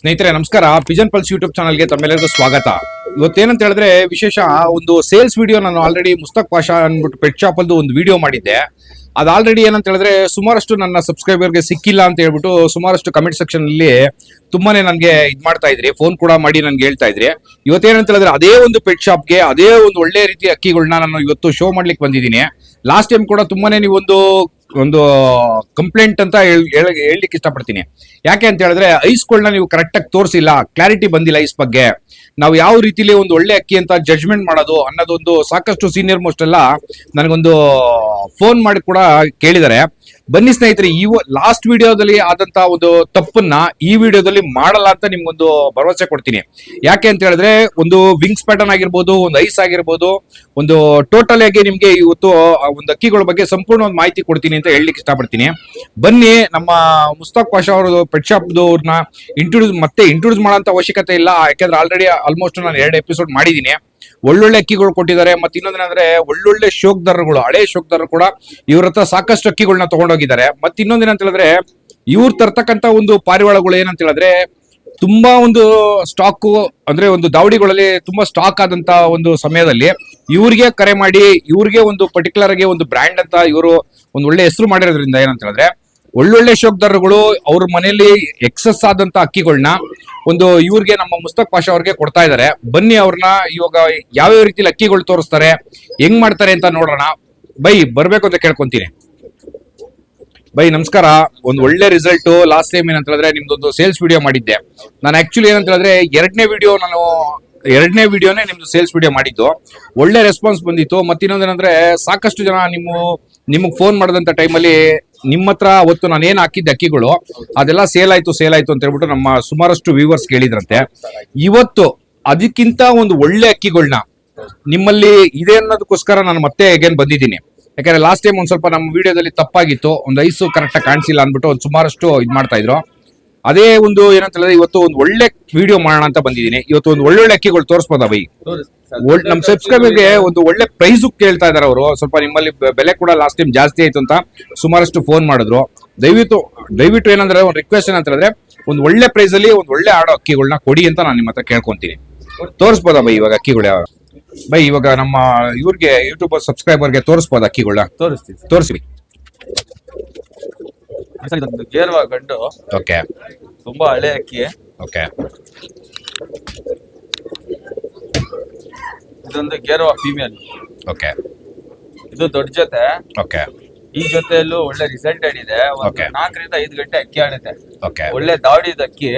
ಸ್ನೇಹಿತರೆ, ನಮಸ್ಕಾರ. Pigeon pulse YouTube ಚಾನಲ್ಗೆ ತಮ್ಮೆಲ್ಲರಿಗೂ ಸ್ವಾಗತ. ಇವತ್ತೇನಂತ ಹೇಳಿದ್ರೆ, ವಿಶೇಷ ಒಂದು ಸೇಲ್ಸ್ ವಿಡಿಯೋ ನಾನು ಆಲ್ರೆಡಿ ಮುಸ್ತಕ್ ಪಾಷಾ ಅಂದ್ಬಿಟ್ಟು ಪೆಟ್ ಶಾಪ್ ಅಲ್ಲಿ ಒಂದು ವಿಡಿಯೋ ಮಾಡಿದ್ದೆ. ಅದು ಆಲ್ರೆಡಿ ಏನಂತ ಹೇಳಿದ್ರೆ, ಸುಮಾರಷ್ಟು ನನ್ನ ಸಬ್ಸ್ಕ್ರೈಬರ್ಗೆ ಸಿಕ್ಕಿಲ್ಲ ಅಂತ ಹೇಳ್ಬಿಟ್ಟು ಸುಮಾರಷ್ಟು ಕಮೆಂಟ್ ಸೆಕ್ಷನ್ ಅಲ್ಲಿ ತುಂಬಾನೇ ನನಗೆ ಇದ್ ಮಾಡ್ತಾ ಇದ್ರಿ. ಫೋನ್ ಕೂಡ ಮಾಡಿ ನನ್ಗೆ ಹೇಳ್ತಾ ಇದ್ರಿ. ಇವತ್ತೇನಂತ ಹೇಳಿದ್ರೆ, ಅದೇ ಒಂದು ಪೆಟ್ ಶಾಪ್ಗೆ ಅದೇ ಒಂದು ಒಳ್ಳೆ ರೀತಿಯ ಅಕ್ಕಿಗಳನ್ನ ನಾನು ಇವತ್ತು ಶೋ ಮಾಡ್ಲಿಕ್ಕೆ ಬಂದಿದ್ದೀನಿ. ಲಾಸ್ಟ್ ಟೈಮ್ ಕೂಡ ತುಂಬಾನೇ ನೀವೊಂದು ಒಂದು ಕಂಪ್ಲೇಂಟ್ ಅಂತ ಹೇಳಲಿಕ್ಕೆ ಹೇಳ್- ಹೇಳ್ಲಿಕ್ಕೆ ಇಷ್ಟಪಡ್ತೀನಿ. ಯಾಕೆ ಅಂತ ಹೇಳಿದ್ರೆ ಐಸ್ಗಳನ್ನ ನೀವು ಕರೆಕ್ಟಾಗಿ ತೋರಿಸಿಲ್ಲ ಕ್ಲಾರಿಟಿ ಬಂದಿಲ್ಲ ಐಸ್ ಬಗ್ಗೆ. ನಾವು ಯಾವ ರೀತಿಲಿ ಒಂದು ಒಳ್ಳೆ ಅಕ್ಕಿ ಅಂತ ಜಡ್ಜ್ಮೆಂಟ್ ಮಾಡೋದು ಅನ್ನೋದೊಂದು ಸಾಕಷ್ಟು ಸೀನಿಯರ್ ಮೋಸ್ಟ್ ಎಲ್ಲ ನನಗೊಂದು ಫೋನ್ ಮಾಡಿ ಕೂಡ ಕೇಳಿದ್ದಾರೆ. ಬನ್ನಿ ಸ್ನೇಹಿತರೆ, ಈ ಲಾಸ್ಟ್ ವಿಡಿಯೋದಲ್ಲಿ ಆದಂತ ಒಂದು ತಪ್ಪನ್ನ ಈ ವಿಡಿಯೋದಲ್ಲಿ ಮಾಡಲ್ಲ ಅಂತ ನಿಮ್ಗೊಂದು ಭರವಸೆ ಕೊಡ್ತೀನಿ. ಯಾಕೆ ಅಂತ ಹೇಳಿದ್ರೆ, ಒಂದು ವಿಂಗ್ಸ್ ಪ್ಯಾಟರ್ನ್ ಆಗಿರ್ಬೋದು, ಒಂದು ಐಸ್ ಆಗಿರ್ಬೋದು, ಒಂದು ಟೋಟಲ್ ಆಗಿ ನಿಮ್ಗೆ ಇವತ್ತು ಒಂದು ಅಕ್ಕಿಗಳ ಬಗ್ಗೆ ಸಂಪೂರ್ಣ ಒಂದು ಮಾಹಿತಿ ಕೊಡ್ತೀನಿ ಅಂತ ಹೇಳಲಿಕ್ಕೆ ಇಷ್ಟಪಡ್ತೀನಿ. ಬನ್ನಿ, ನಮ್ಮ ಮುಸ್ತಾಕ್ ಪಾಷಾ ಅವರು ಪೆಟ್ ಶಾಪ್ದವ್ರನ್ನ ಇಂಟ್ರೊಡ್ಯೂಸ್ ಮತ್ತೆ ಇಂಟ್ರೊಡ್ಯೂಸ್ ಮಾಡೋಂಥ ಅವಶ್ಯಕತೆ ಇಲ್ಲ. ಯಾಕಂದ್ರೆ ಆಲ್ರೆಡಿ ಆಲ್ಮೋಸ್ಟ್ ನಾನು ಎರಡು ಎಪಿಸೋಡ್ ಮಾಡಿದ್ದೀನಿ. ಒಳ್ಳೊಳ್ಳೆ ಅಕ್ಕಿಗಳು ಕೊಟ್ಟಿದ್ದಾರೆ, ಮತ್ತೆ ಇನ್ನೊಂದೇನಂದ್ರೆ ಒಳ್ಳೊಳ್ಳೆ ಶೋಕ್ದಾರರುಗಳು, ಹಳೆ ಶೋಕ್ದಾರರು ಕೂಡ ಇವ್ರ ಹತ್ರ ಸಾಕಷ್ಟು ಅಕ್ಕಿಗಳನ್ನ ತಗೊಂಡೋಗಿದ್ದಾರೆ. ಮತ್ತೆ ಇನ್ನೊಂದೇನಂತ ಹೇಳಿದ್ರೆ ಇವ್ರು ತರ್ತಕ್ಕಂತ ಒಂದು ಪಾರಿವಾಳಗಳು ಏನಂತ ಹೇಳಿದ್ರೆ ತುಂಬಾ ಒಂದು ಸ್ಟಾಕು ಅಂದ್ರೆ ಒಂದು ದಾವಡಿಗಳಲ್ಲಿ ತುಂಬಾ ಸ್ಟಾಕ್ ಆದಂತ ಒಂದು ಸಮಯದಲ್ಲಿ ಇವ್ರಿಗೆ ಕರೆ ಮಾಡಿ, ಇವ್ರಿಗೆ ಒಂದು ಪರ್ಟಿಕ್ಯುಲರ್ ಆಗಿ ಒಂದು ಬ್ರ್ಯಾಂಡ್ ಅಂತ ಇವರು ಒಂದು ಒಳ್ಳೆ ಹೆಸರು ಮಾಡಿರೋದ್ರಿಂದ ಏನಂತ ಹೇಳಿದ್ರೆ ಒಳ್ಳೊಳ್ಳೆ ಶೋಕ್ದಾರಗಳು ಅವ್ರ ಮನೆಯಲ್ಲಿ ಎಕ್ಸಸ್ ಆದಂತ ಅಕ್ಕಿಗಳನ್ನ ಒಂದು ಇವ್ರಿಗೆ ನಮ್ಮ ಮುಸ್ತಕ್ ಪಾಷಾ ಅವ್ರಿಗೆ ಕೊಡ್ತಾ ಇದ್ದಾರೆ ಬನ್ನಿ ಅವ್ರನ್ನ ಇವಾಗ ಯಾವ್ಯಾವ ರೀತಿಲಿ ಅಕ್ಕಿಗಳು ತೋರಿಸ್ತಾರೆ, ಹೆಂಗ್ ಮಾಡ್ತಾರೆ ಅಂತ ನೋಡೋಣ. ಬೈ, ಬರ್ಬೇಕು ಅಂತ ಕೇಳ್ಕೊಂತೀನಿ. ಬೈ, ನಮಸ್ಕಾರ. ಒಂದು ಒಳ್ಳೆ ರಿಸಲ್ಟ್ ಲಾಸ್ಟ್ ಟೈಮ್ ಏನಂತ ಹೇಳಿದ್ರೆ ನಿಮ್ದೊಂದು ಸೇಲ್ಸ್ ವಿಡಿಯೋ ಮಾಡಿದ್ದೆ. ನಾನು ಆಕ್ಚುಲಿ ಏನಂತ ಹೇಳಿದ್ರೆ ಎರಡನೇ ವಿಡಿಯೋ ನಾನು, ಎರಡನೇ ವಿಡಿಯೋನೇ ನಿಮ್ದು ಸೇಲ್ಸ್ ವಿಡಿಯೋ ಮಾಡಿದ್ದು. ಒಳ್ಳೆ ರೆಸ್ಪಾನ್ಸ್ ಬಂದಿತ್ತು. ಮತ್ತಿನ್ನೊಂದೇನಂದ್ರೆ ಸಾಕಷ್ಟು ಜನ ನಿಮ್ಮ, ನಿಮಗೆ ಫೋನ್ ಮಾಡಿದಂತ ಟೈಮಲ್ಲಿ ನಿಮ್ಮ ಹತ್ರ ಅವತ್ತು ನಾನು ಏನ್ ಹಾಕಿದ್ದ ಅಕ್ಕಿಗಳು, ಅದೆಲ್ಲ ಸೇಲ್ ಆಯ್ತು ಸೇಲ್ ಆಯ್ತು ಅಂತ ಹೇಳ್ಬಿಟ್ಟು ನಮ್ಮ ಸುಮಾರಷ್ಟು ವ್ಯೂವರ್ಸ್ ಕೇಳಿದ್ರಂತೆ. ಇವತ್ತು ಅದಕ್ಕಿಂತ ಒಂದು ಒಳ್ಳೆ ಅಕ್ಕಿಗಳನ್ನ ನಿಮ್ಮಲ್ಲಿ ಇದೆ ಅನ್ನೋದಕ್ಕೋಸ್ಕರ ನಾನು ಮತ್ತೆ ಅಗೇನ್ ಬಂದಿದ್ದೀನಿ. ಯಾಕಂದ್ರೆ ಲಾಸ್ಟ್ ಟೈಮ್ ಒಂದ್ ಸ್ವಲ್ಪ ನಮ್ಮ ವಿಡಿಯೋದಲ್ಲಿ ತಪ್ಪಾಗಿತ್ತು, ಒಂದು ಐಸು ಕರೆಕ್ಟಾಗಿ ಕಾಣಿಸಿಲ್ಲ ಅಂದ್ಬಿಟ್ಟು ಒಂದು ಸುಮಾರಷ್ಟು ಇದು ಮಾಡ್ತಾ ಇದ್ರು. ಅದೇ ಒಂದು ಏನಂತ ಹೇಳಿದ್ರೆ ಇವತ್ತು ಒಂದು ಒಳ್ಳೆ ವಿಡಿಯೋ ಮಾಡೋಣ ಅಂತ ಬಂದಿದ್ದೀನಿ. ಇವತ್ತು ಒಂದು ಒಳ್ಳೊಳ್ಳೆ ಅಕ್ಕಿಗಳು ತೋರಿಸ್ಬೋದ ಬೈ? ನಮ್ ನಮ್ಮ ಸಬ್ಸ್ಕ್ರೈಬರ್ಗೆ ಒಂದು ಒಳ್ಳೆ ಪ್ರೈಸ್ ಕೇಳ್ತಾ ಇದಾರೆ ಅವರು. ಸ್ವಲ್ಪ ನಿಮ್ಮಲ್ಲಿ ಬೆಲೆ ಕೂಡ ಲಾಸ್ಟ್ ಟೈಮ್ ಜಾಸ್ತಿ ಆಯ್ತು ಅಂತ ಸುಮಾರಷ್ಟು ಫೋನ್ ಮಾಡಿದ್ರು. ದಯವಿಟ್ಟು ದಯವಿಟ್ಟು ಏನಂದ್ರೆ ಒಂದು ರಿಕ್ವೆಸ್ಟ್ ಏನಂತ ಹೇಳಿದ್ರೆ ಒಂದು ಒಳ್ಳೆ ಪ್ರೈಸ್ ಅಲ್ಲಿ ಒಂದು ಒಳ್ಳೆ ಆಡೋ ಅಕ್ಕಿಗಳನ್ನ ಕೊಡಿ ಅಂತ ನಾನು ನಿಮ್ಮ ಹತ್ರ ಕೇಳ್ಕೊಂತೀನಿ. ತೋರಿಸ್ಬೋದಾ ಬೈ ಇವಾಗ ಅಕ್ಕಿಗಳು ಯಾವ ಬೈ ಇವಾಗ ನಮ್ಮ ಇವ್ರಿಗೆ ಯೂಟ್ಯೂಬ್ ಸಬ್ಸ್ಕ್ರೈಬರ್ಗೆ ತೋರಿಸ್ಬೋದ ಅಕ್ಕಿಗಳನ್ನ ತೋರಿಸ್ತೀವಿ ತೋರಿಸಿ ಸರ್ ಇದೊಂದು ಗೇರ್ವಾ ಗಂಡು. ಓಕೆ ತುಂಬಾ ಹಳೆ ಅಕ್ಕಿ. ಓಕೆ ಇದೊಂದು ಗೇರ್ವಾ ಫೀಮೇಲ್ ಓಕೆ ಇದು ದೊಡ್ಡ ಜೊತೆ. ಓಕೆ ಈ ಜೊತೆಯಲ್ಲೂ ಒಳ್ಳೆ ರಿಸಲ್ಟ್ ಇದೆ ಒಂದು Okay. ನಾಲ್ಕರಿಂದ ಐದು ಗಂಟೆ ಅಕ್ಕಿ ಆಡುತ್ತೆ ಓಕೆ ಒಳ್ಳೆ ದಾವಡಿ ಅಕ್ಕಿ.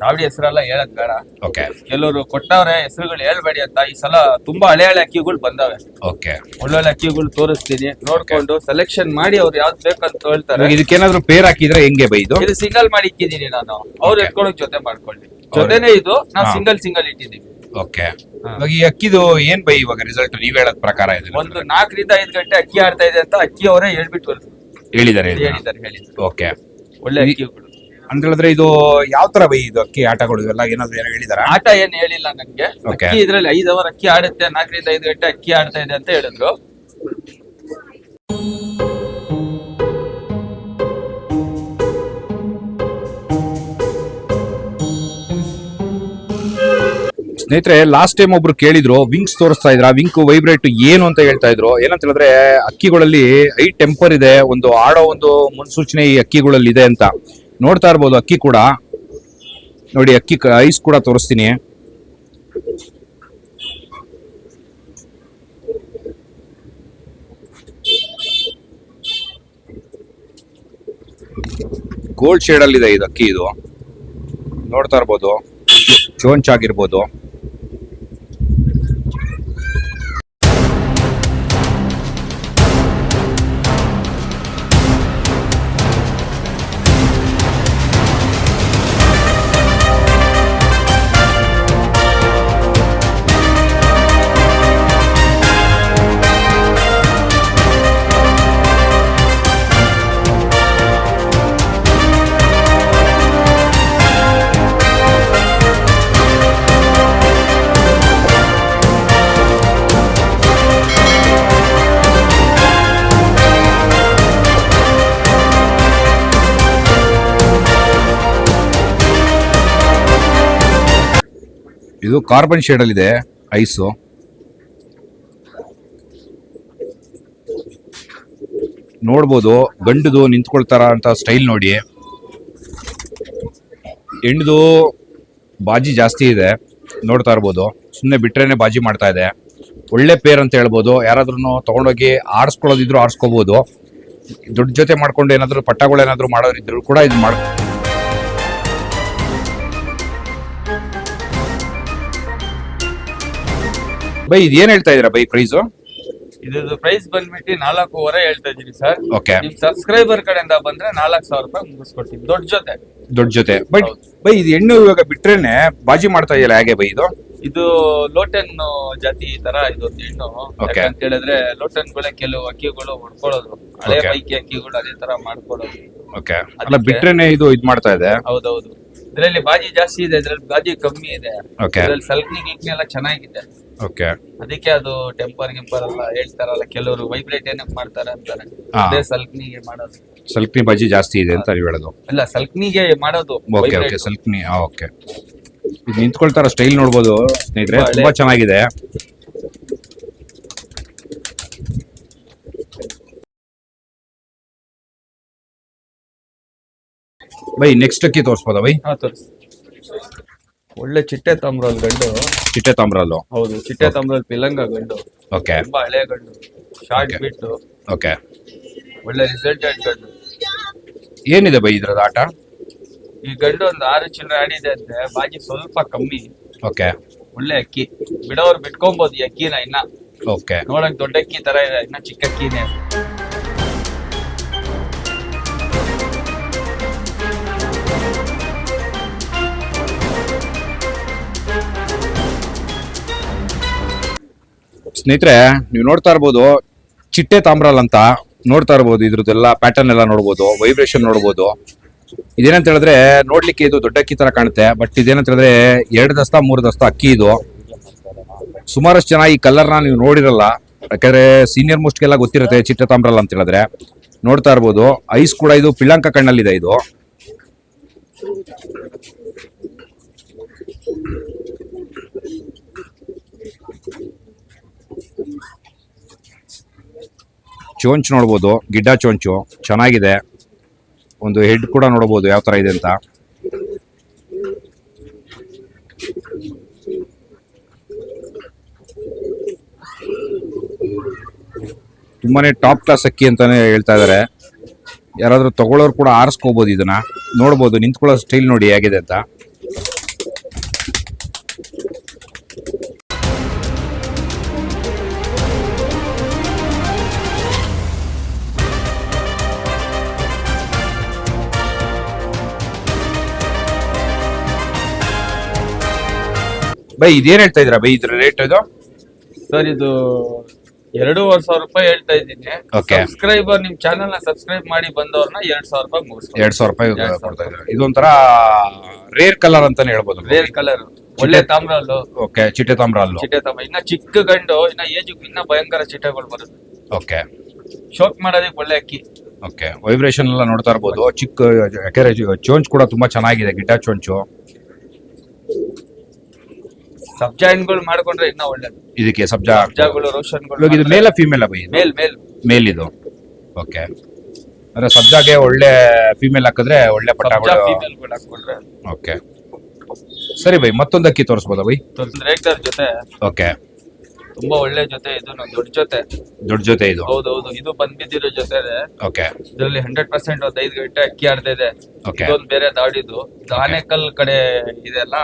ದಾವಡಿ ಹೆಸರೆಲ್ಲ ಹೇಳಕ್ ಬೇಡ. ಓಕೆ ಕೆಲವರು ಕೊಟ್ಟವ್ರೆ ಹೆಸರುಗಳು ಹೇಳ್ಬೇಡಿ ಅಂತ. ಈ ಸಲ ತುಂಬಾ ಹಳೆ ಹಳೆ ಅಕ್ಕಿಗಳು ಬಂದವೆ. ಓಕೆ ಒಳ್ಳೊಳ್ಳೆ ಅಕ್ಕಿಗಳು ತೋರಿಸ್ತೀನಿ. ನೋಡ್ಕೊಂಡು ಸೆಲೆಕ್ಷನ್ ಮಾಡಿ ಅವ್ರು ಯಾವ್ದು ಬೇಕಂತ ಹೇಳ್ತಾರೆ. ಇದಕ್ಕೆ ಇದಕ್ಕೇನಾದ್ರೂ ಪೇರ್ ಹಾಕಿದ್ರೆ ಹೆಂಗೆ ಬೈದು ಇದು? ಇದು ಸಿಂಗಲ್ ಮಾಡಿ ಇಕ್ಕಿದೀನಿ ನಾನು. ಅವ್ರು. ಎತ್ಕೊಳಕ್ ಜೊತೆ ಮಾಡ್ಕೊಳ್ಳಿ. ಜೊತೆನೆ ಇದು. ನಾವು. ಸಿಂಗಲ್ ಸಿಂಗಲ್ ಇಟ್ಟಿದೀವಿ ಓಕೆ. ಇವಾಗ ಈ ಅಕ್ಕಿದು ಏನ್ ಬೈ ಇವಾಗ ರಿಸಲ್ಟ್ ನೀವ್ ಹೇಳೋದ್ ಪ್ರಕಾರ ಇದೆ ಒಂದು ನಾಲ್ಕರಿಂದ ಐದು ಗಂಟೆ ಅಕ್ಕಿ ಆಡ್ತಾ ಇದೆ ಅಂತ ಅಕ್ಕಿ ಅವರೇ ಹೇಳ್ಬಿಟ್ಟು ಹೇಳಿದ್ದಾರೆ ಹೇಳಿದ್ದಾರೆ. ಹೇಳಿದ್ದಾರೆ ಓಕೆ. ಒಳ್ಳೆ ಅಕ್ಕಿ ಅಂತ ಹೇಳಿದ್ರೆ ಇದು ಯಾವ ತರ ಬೈ ಇದು ಅಕ್ಕಿ ಆಟಗಳು? ಇವೆಲ್ಲ ಏನಾದ್ರು ಏನೋ ಹೇಳಿದಾರ? ಆಟ ಏನ್ ಹೇಳಿಲ್ಲ ನನ್ಗೆ. ಅಕ್ಕಿ ಇದ್ರಲ್ಲಿ ಐದು ಅವರ್ ಅಕ್ಕಿ ಆಡುತ್ತೆ ನಾಲ್ಕರಿಂದ ಐದು ಗಂಟೆ ಅಕ್ಕಿ ಆಡ್ತಾ ಇದೆ ಅಂತ ಹೇಳಿದ್ರು. ಸ್ನೇಹಿತರೆ ಲಾಸ್ಟ್ ಟೈಮ್ ಒಬ್ರು ಕೇಳಿದ್ರು ವಿಂಗ್ಸ್ ತೋರಿಸ್ತಾ ಇದ್ರ? ವಿಂಕ್ ವೈಬ್ರೇಟ್ ಏನು ಅಂತ ಹೇಳ್ತಾ ಇದ್ರು. ಏನಂತ ಹೇಳಿದ್ರೆ, ಅಕ್ಕಿಗಳಲ್ಲಿ ಐ ಟೆಂಪರ್ ಇದೆ, ಒಂದು ಆಡೋ ಒಂದು ಮುನ್ಸೂಚನೆ ಈ ಅಕ್ಕಿಗಳಲ್ಲಿ ಇದೆ ಅಂತ. ನೋಡ್ತಾ ಇರ್ಬೋದು ಅಕ್ಕಿ ಕೂಡ. ನೋಡಿ, ಅಕ್ಕಿ ಐಸ್ ಕೂಡ ತೋರಿಸ್ತೀನಿ. ಗೋಲ್ಡ್ ಶೇಡ್ ಅಲ್ಲಿ ಇದೆ ಇದು ಅಕ್ಕಿ ಇದು. ನೋಡ್ತಾ ಇರ್ಬೋದು. ಚೋಂಚ್ ಆಗಿರ್ಬೋದು ಇದು ಕಾರ್ಬನ್ ಶೇಡ್ ಅಲ್ಲಿ ಇದೆ ಐಸು ನೋಡ್ಬೋದು, ಗಂಡದು ನಿಂತ್ಕೊಳ್ತಾರ ಅಂತ ಸ್ಟೈಲ್ ನೋಡಿ. ಹೆಣ್ದು ಬಾಜಿ ಜಾಸ್ತಿ ಇದೆ, ನೋಡ್ತಾ ಇರ್ಬೋದು. ಸುಮ್ಮನೆ ಬಿಟ್ರೇನೆ ಬಾಜಿ ಮಾಡ್ತಾ ಇದೆ. ಒಳ್ಳೆ ಪೇರ್ ಅಂತ ಹೇಳ್ಬೋದು. ಯಾರಾದ್ರೂ ತಗೊಂಡೋಗಿ ಆಡಿಸ್ಕೊಳ್ಳೋದಿದ್ರು ಆರಿಸ್ಕೋಬೋದು. ದುಡ್ಡು ಜೊತೆ ಮಾಡ್ಕೊಂಡು ಏನಾದರೂ ಪಟ್ಟಗಳು ಏನಾದ್ರು ಮಾಡೋರಿದ್ರು ಕೂಡ ಇದು ಮಾಡ್ ಬೈ ಇದು ಏನ್ ಹೇಳ್ತಾ ಇದೀರಾ ಬೈ ಪ್ರೈಸು ಇದ್ರದ್ದು ಪ್ರೈಸ್ ಬಂದ್ಬಿಟ್ಟು ನಾಲ್ಕೂವರೆ ಹೇಳ್ತಾ ಇದೀನಿ ಸರ್ ಓಕೆ ನಿಮ್ ಸಬ್ಸ್ಕ್ರೈಬರ್ ಕಡೆಯಿಂದ ಬಂದ್ರೆ ನಾಲ್ಕು ಸಾವಿರ ರೂಪಾಯಿ ಮುಗಿಸ್ಕೊಡ್ತೀನಿ. ದೊಡ್ಡ ಜೊತೆ. ದೊಡ್ಡ ಜೊತೆ. ಬಟ್ ಬೈ ಇದು ಹೆಣ್ಣು ಇವಾಗ ಬಿಟ್ರೇನೆ ಬಾಜಿ ಮಾಡ್ತಾ ಇದೆಯಲ್ಲ ಹೇಗೆ ಬೈ ಇದು? ಇದು ಲೋಟನ್ ಜಾತಿ ತರ ಇದು ಹೆಣ್ಣು Okay. ಅಂತ ಹೇಳಿದ್ರೆ ಲೋಟನ್ ಲೋಟನ್ಗಳೇ ಕೆಲವು ಅಕ್ಕಿಗಳು ಹೊಡ್ಕೊಳ್ಳೋದು. ಹಳೆ Okay. ಬೈಕಿ ಅಕ್ಕಿಗಳು ಅದೇ ತರ ಮಾಡ್ಕೊಳ್ಳೋದು. ಓಕೆ ಅಲ್ಲ ಅದಕ್ಕೆ- ಬಿಟ್ರೇನೆ ಇದು ಇದ್ ಮಾಡ್ತಾ ಇದೆ. ಹೌದೌದು. ಇದ್ರಲ್ಲಿ ಬಾಜಿ ಜಾಸ್ತಿ ಇದೆ ಇದ್ರಲ್ಲಿ ಬಾಜಿ ಕಮ್ಮಿ ಇದೆ. Okay. ಇದ್ರಲ್ಲಿ ಸಲ್ಕ್ನಿ ಗಿಕ್ನಿ ಎಲ್ಲ ಚೆನ್ನಾಗಿದೆ. ಓಕೆ ಅದಕ್ಕೆ ಅದು ಟೆಂಪರ್ ಗಿಂಪರ್ ಎಲ್ಲ ಹೇಳ್ತಾರಲ್ಲ ಕೆಲವರು ವೈಬ್ರೇಟ್ ಏನಕ್ಕೆ ಮಾಡ್ತಾರೆ ಅಂತಾರೆ. ಹಾ. ಅದೇ ಸಲ್ಕ್ನಿಗೆ ಮಾಡೋದು. ಸಲ್ಕ್ನಿ ಬಜ್ಜಿ ಜಾಸ್ತಿ ಇದೆ ಅಂತ ನೀವು ಹೇಳೋದು. ಇಲ್ಲ ಸಲ್ಕ್ನಿಗೆ ಮಾಡೋದು. Okay vibrate. ಓಕೆ ಸಲ್ಕ್ನಿ ಓಕೆ ಇದು ನಿಂತ್ಕೊಳ್ತಾರ ಸ್ಟೈಲ್ ನೋಡ್ಬೋದು ಸ್ನೇಹಿತರೆ. ತುಂಬಾ ತುಂಬಾ ಚೆನ್ನಾಗಿದೆ. ಬೈ ನೆಕ್ಸ್ಟ್ ಅಕ್ಕಿ ತೋರಿಸ್ಬೋದಾ ಬೈ? ಹಾ ತೋರಿಸಿ. ಒಳ್ಳೆ ಚಿಟ್ಟೆ ತಾಮ್ರಲ್ ಗಂಡು. ಚಿಟ್ಟೆ ತಾಮ್ರಲ್ಲು? ಹೌದು ಚಿಟ್ಟೆ ತಾಮ್ರಲ್ ಪಿಲಂಗ ಗಂಡು. ಓಕೆ ತುಂಬಾ ಹಳೆ ಗಂಡು. ಶಾರ್ಟ್ ಬಿಟ್ ಬಿಟ್ಟು. ಓಕೆ ಒಳ್ಳೆ ರಿಸಲ್ಟೆಡ್ ಗಂಡು. ಏನಿದೆ ಬೈ ಇದ್ರದ್ದು ಆಟ? ಈ ಗಂಡು ಒಂದು ಆರು ಚಿಲ್ಲರೆ ಆಡಿದೆ ಅಂದ್ರೆ ಬಾಜಿ ಸ್ವಲ್ಪ ಕಮ್ಮಿ. ಓಕೆ ಒಳ್ಳೆ ಅಕ್ಕಿ. ಬಿಡೋರು ಬಿಟ್ಕೊಬೋದು ಈ ಅಕ್ಕಿನ ಇನ್ನ. ಓಕೆ ನೋಡಕ್ ದೊಡ್ಡ ಅಕ್ಕಿ ತರ ಇದೆ ಇನ್ನ ಚಿಕ್ಕ ಅಕ್ಕಿನೇ. ಸ್ನೇಹಿತರೆ, ನೀವು ನೋಡ್ತಾ ಇರ್ಬೋದು, ಚಿಟ್ಟೆ ತಾಮ್ರಲ್ ಅಂತ ನೋಡ್ತಾ ಇರ್ಬೋದು, ಇದ್ರದ್ದೆಲ್ಲ ಪ್ಯಾಟರ್ನ್ ಎಲ್ಲ ನೋಡ್ಬೋದು ವೈಬ್ರೇಷನ್ ನೋಡ್ಬೋದು. ಇದೇನಂತ ಹೇಳಿದ್ರೆ, ನೋಡ್ಲಿಕ್ಕೆ ಇದು ದೊಡ್ಡ ಅಕ್ಕಿ ತರ ಕಾಣುತ್ತೆ ಬಟ್ ಇದೇನಂತ ಹೇಳಿದ್ರೆ, ಎರಡು ದಸ್ತ, ಮೂರು ದಸ್ತ ಅಕ್ಕಿ ಇದು. ಸುಮಾರಷ್ಟು ಜನ ಈ ಕಲರ್ನ ನೀವು ನೋಡಿರಲ್ಲ, ಯಾಕಂದ್ರೆ ಸೀನಿಯರ್ ಮೋಸ್ಟ್ಗೆಲ್ಲ ಗೊತ್ತಿರುತ್ತೆ ಚಿಟ್ಟೆ ತಾಮ್ರಲ್ ಅಂತ ಹೇಳಿದ್ರೆ. ನೋಡ್ತಾ ಇರ್ಬೋದು ಐಸ್ ಕೂಡ ಇದು ಪಿಳ್ಳಂಕ ಕಣ್ಣಲ್ಲಿದೆ ಇದು. ಚೋಂಚ್ ನೋಡ್ಬೋದು, ಗಿಡ್ಡ ಚೋಂಚು ಚೆನ್ನಾಗಿದೆ. ಒಂದು ಹೆಡ್ ಕೂಡ ನೋಡ್ಬೋದು ಯಾವ ತರ ಇದೆ ಅಂತ. ತುಂಬಾನೇ ಟಾಪ್ ಕ್ಲಾಸ್ ಅಕ್ಕಿ ಅಂತಾನೆ ಹೇಳ್ತಾ ಇದಾರೆ. ಯಾರಾದರೂ ತಗೊಳ್ಳೋರು ಕೂಡ ಆರಿಸ್ಕೋಬೋದು ಇದನ್ನ. ನೋಡ್ಬೋದು, ನಿಂತ್ಕೊಳ್ಳೋ ಸ್ಟೈಲ್ ನೋಡಿ ಹೇಗಿದೆ ಅಂತ. ಬೈ ಇದೇನ್ ಹೇಳ್ತಾ ಇದ್ರ ಬೈ ಇದ್ರ ರೇಟ್ ಇದು? ಸರ್ ಇದು ಎರಡೂವರೆ ಸಾವಿರ ರೂಪಾಯಿ ಹೇಳ್ತಾ ಇದ್ದೀನಿ. Okay. ಸಬ್ಸ್ಕ್ರೈಬರ್ ನಿಮ್ ಚಾನೆಲ್ನ ಸಬ್ಸ್ಕ್ರೈಬ್ ಮಾಡಿ ಬಂದವ್ರನ್ನ ಎರಡ್ ಸಾವಿರ ರೂಪಾಯಿ ಮುಗಿಸ್ತಾರೆ ಎರಡ್ ಸಾವಿರ ರೂಪಾಯಿ ಎರಡ್ ಕೊಡ್ತಾ ಇದ್ದಾರೆ. ಇದೊಂಥರ ರೇರ್ ಕಲರ್ ಅಂತಾನೆ ಹೇಳ್ಬೋದು. ರೇರ್ ಕಲರ್ ಒಳ್ಳೆ ತಾಮ್ರಲ್ಲು ಓಕೆ ಚಿಟ್ಟೆ ತಾಮ್ರ ಅಲ್ಲು ಚಿಟ್ಟೆ ತಾಮ್ರ. ಇನ್ನ ಚಿಕ್ಕ ಗಂಡು ಇನ್ನ ಏಜ್ ಇನ್ನ ಭಯಂಕರ ಚಿಟ್ಟೆಗಳು ಬರುತ್ತೆ. ಓಕೆ ಶೋಕ್ ಮಾಡೋದಕ್ಕೆ ಒಳ್ಳೆ ಅಕ್ಕಿ. ಓಕೆ ವೈಬ್ರೇಷನ್ ಎಲ್ಲ ನೋಡ್ತಾ ಇರ್ಬೋದು. ಚಿಕ್ಕ ಯಾಕೆಂದ್ರೆ ಚೋಂಚ್ ಕೂಡ ತುಂಬಾ ಚೆನ್ನಾಗಿದೆ ಗಿಟಾರ್ ಚೋಂಚು. ಸಬ್ಜಾ ಹಣ್ಣುಗಳು ಮಾಡ್ಕೊಂಡ್ರೆ ಇನ್ನ ಒಳ್ಳೇದು. ಇದಕ್ಕೆ ಸಬ್ಜಾ ಸಬ್ಜಾಗಳು ರೋಷನ್ಗಳು ಇವಾಗ ಇದು ಮೇಲ ಫಿಮೇಲ್ ಬೈ? ಮೇಲ್ ಮೇಲ್ ಮೇಲ್. ಇದು ಓಕೆ. ಅಂದ್ರೆ ಸಬ್ಜಾಗೆ ಒಳ್ಳೆ ಫೀಮೇಲ್ ಹಾಕಿದ್ರೆ ಒಳ್ಳೆ ಸಬ್ಜಾ ಫೀಮೇಲ್ ಫೀಮೇಲ್ಗಳು ಹಾಕೊಂಡ್ರೆ ಓಕೆ. ಸರಿ ಬೈ ಮತ್ತೊಂದು ಅಕ್ಕಿ ತೋರಿಸ್ಬೋದಾ ಬೈ? ರೇಗ್ದರ್ ಜೊತೆ ಓಕೆ. ತುಂಬಾ ಒಳ್ಳೆ ಜೊತೆ ಇದು ನಮ್ ದೊಡ್ಡ ಜೊತೆ. ದೊಡ್ಡ ಜೊತೆ ಇದು. ಹೌದೌದು ಇದು ಬಂದ್ಬಿದ್ದಿರೋ ಜೊತೆ ಓಕೆ. ಇದರಲ್ಲಿ ಹಂಡ್ರೆಡ್ ಪರ್ಸೆಂಟ್ ಒಂದ್ ಐದು ಗಂಟೆ ಅಕ್ಕಿ ಆಡ್ತಾ ಇದೆ. Okay. ಇದೊಂದು ಬೇರೆ ದಾಡಿದು. ಆನೆಕಲ್ ಆನೇಕಲ್ ಕಡೆ ಇದೆ ಅಲ್ಲ?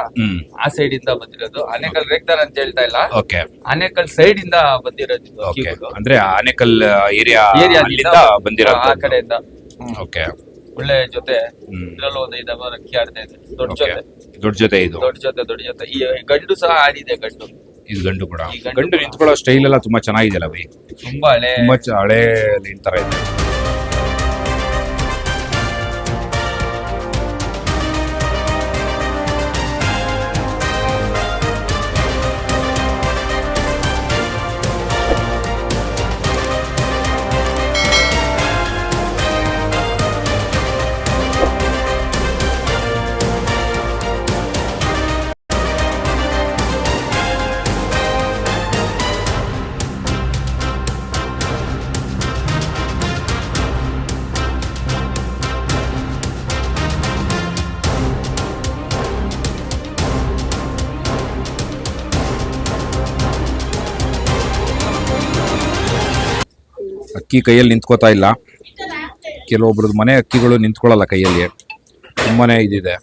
ಆ ಸೈಡ್ ಇಂದ ಬಂದಿರೋದು. ಆನೆಕಲ್ ರೇಗ್ದಾರ್ ಅಂತ ಹೇಳ್ತಾ ಇಲ್ಲ. ಓಕೆ. ಆನೆಕಲ್ ಸೈಡ್ ಇಂದ ಬಂದಿರೋದು ಇದು ಓಕೆ. ಅಕ್ಕಿಗಳು. ಅಂದ್ರೆ ಆನೆಕಲ್ ಏರಿಯಾ ಏರಿಯಾ ಅಲ್ಲಿಂದ ಬಂದಿರೋ ಆ ಕಡೆಯಿಂದ. ಹ್ಮ್. ಓಕೆ. ಒಳ್ಳೆ ಜೊತೆ. ಹ್ಮ್. ಇದ್ರಲ್ಲೂ ಒಂದ್ ಐದು ಅವರ್ ಅಕ್ಕಿ ಆಡ್ತಾ ಇದೆ. ದೊಡ್ಡ ಓಕೆ. ಜೊತೆ. ದೊಡ್ಡ ಜೊತೆ ಇದು. ದೊಡ್ಡ ಜೊತೆ ದೊಡ್ಡ ಜೊತೆ. ಈ ಗಂಡು ಸಹ ಆಡಿದೆ ಗಂಡು. ಇದು ಗಂಡು ಕೂಡ. ಗಂಡು. ನಿಂತ್ಕೊಳ್ಳೋ ಸ್ಟೈಲ್ ಎಲ್ಲ ತುಂಬಾ ಚೆನ್ನಾಗಿದೆ ಅಲ್ಲ ಬೈ ತುಂಬಾ ಹಳೆ ತುಂಬಾ ಚ- ಹಳೆ ಲೈನ್ ತರ ಇದೆ. ಅಕ್ಕಿ ಕೈಯಲ್ಲಿ ನಿಂತ್ಕೋತಾ ಇಲ್ಲ. ಕೆಲವೊಬ್ರದ್ದು ಮನೆ ಅಕ್ಕಿಗಳು ನಿಂತ್ಕೊಳ್ಳಲ್ಲ ಕೈಯಲ್ಲಿ. ತುಂಬಾನೇ ಇದಿದೆ.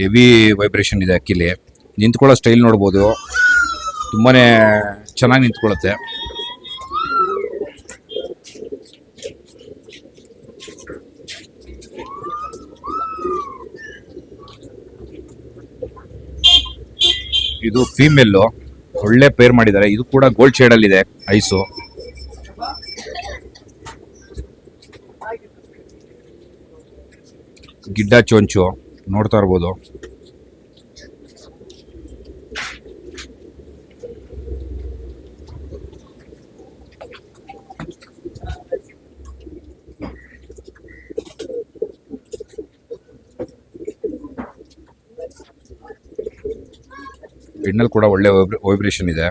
ಹೆವಿ ವೈಬ್ರೇಷನ್ ಇದೆ ಅಕ್ಕಿಲಿ. ನಿಂತ್ಕೊಳ್ಳೋ ಸ್ಟೈಲ್ ನೋಡ್ಬೋದು. ತುಂಬಾ ಚೆನ್ನಾಗಿ ನಿಂತ್ಕೊಳ್ಳುತ್ತೆ. ಇದು ಫೀಮೇಲ್ ಒಳ್ಳೆ ಪೇರ್ ಮಾಡಿದ್ದಾರೆ. ಇದು ಕೂಡ ಗೋಲ್ಡ್ ಶೇಡ್ ಅಲ್ಲಿ ಇದೆ ಐಸು ಗಿಡ್ಡ ಚೊಂಚು ನೋಡ್ತಾ ಇರ್ಬೋದು. ಹೆಣ್ಣಲ್ಲಿ ಕೂಡ ಒಳ್ಳೆ ವೈಬ್ರೇಷನ್ ಇದೆ?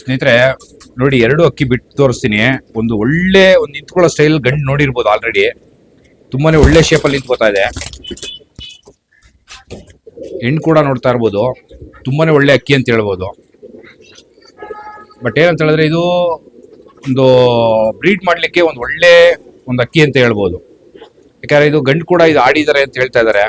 ಸ್ನೇಹಿತರೆ, ನೋಡಿ ಎರಡು ಅಕ್ಕಿ ಬಿಟ್ಟು ತೋರಿಸ್ತೀನಿ. ಒಂದು ಒಳ್ಳೆ, ಒಂದು ನಿಂತ್ಕೊಳ್ಳೋ ಸ್ಟೈಲ್ ಗಂಡು ನೋಡಿರ್ಬೋದು ಆಲ್ರೆಡಿ ತುಂಬಾನೇ ಒಳ್ಳೆ ಶೇಪಲ್ಲಿ ನಿಂತ್ಕೋತಾ ಇದೆ. ಹೆಣ್ಣು ಕೂಡ ನೋಡ್ತಾ ಇರ್ಬೋದು. ತುಂಬಾನೇ ಒಳ್ಳೆ ಅಕ್ಕಿ ಅಂತ ಹೇಳ್ಬೋದು. ಬಟ್ ಏನಂತ ಹೇಳಿದ್ರೆ ಇದು ಒಂದು ಬ್ರೀಡ್ ಮಾಡಲಿಕ್ಕೆ ಒಂದು ಒಳ್ಳೆ ಒಂದು ಅಕ್ಕಿ ಅಂತ ಹೇಳ್ಬೋದು. ಯಾಕಂದ್ರೆ ಇದು ಗಂಡು ಕೂಡ ಇದು ಆಡಿದ್ದಾರೆ ಅಂತ ಹೇಳ್ತಾ ಇದ್ದಾರೆ.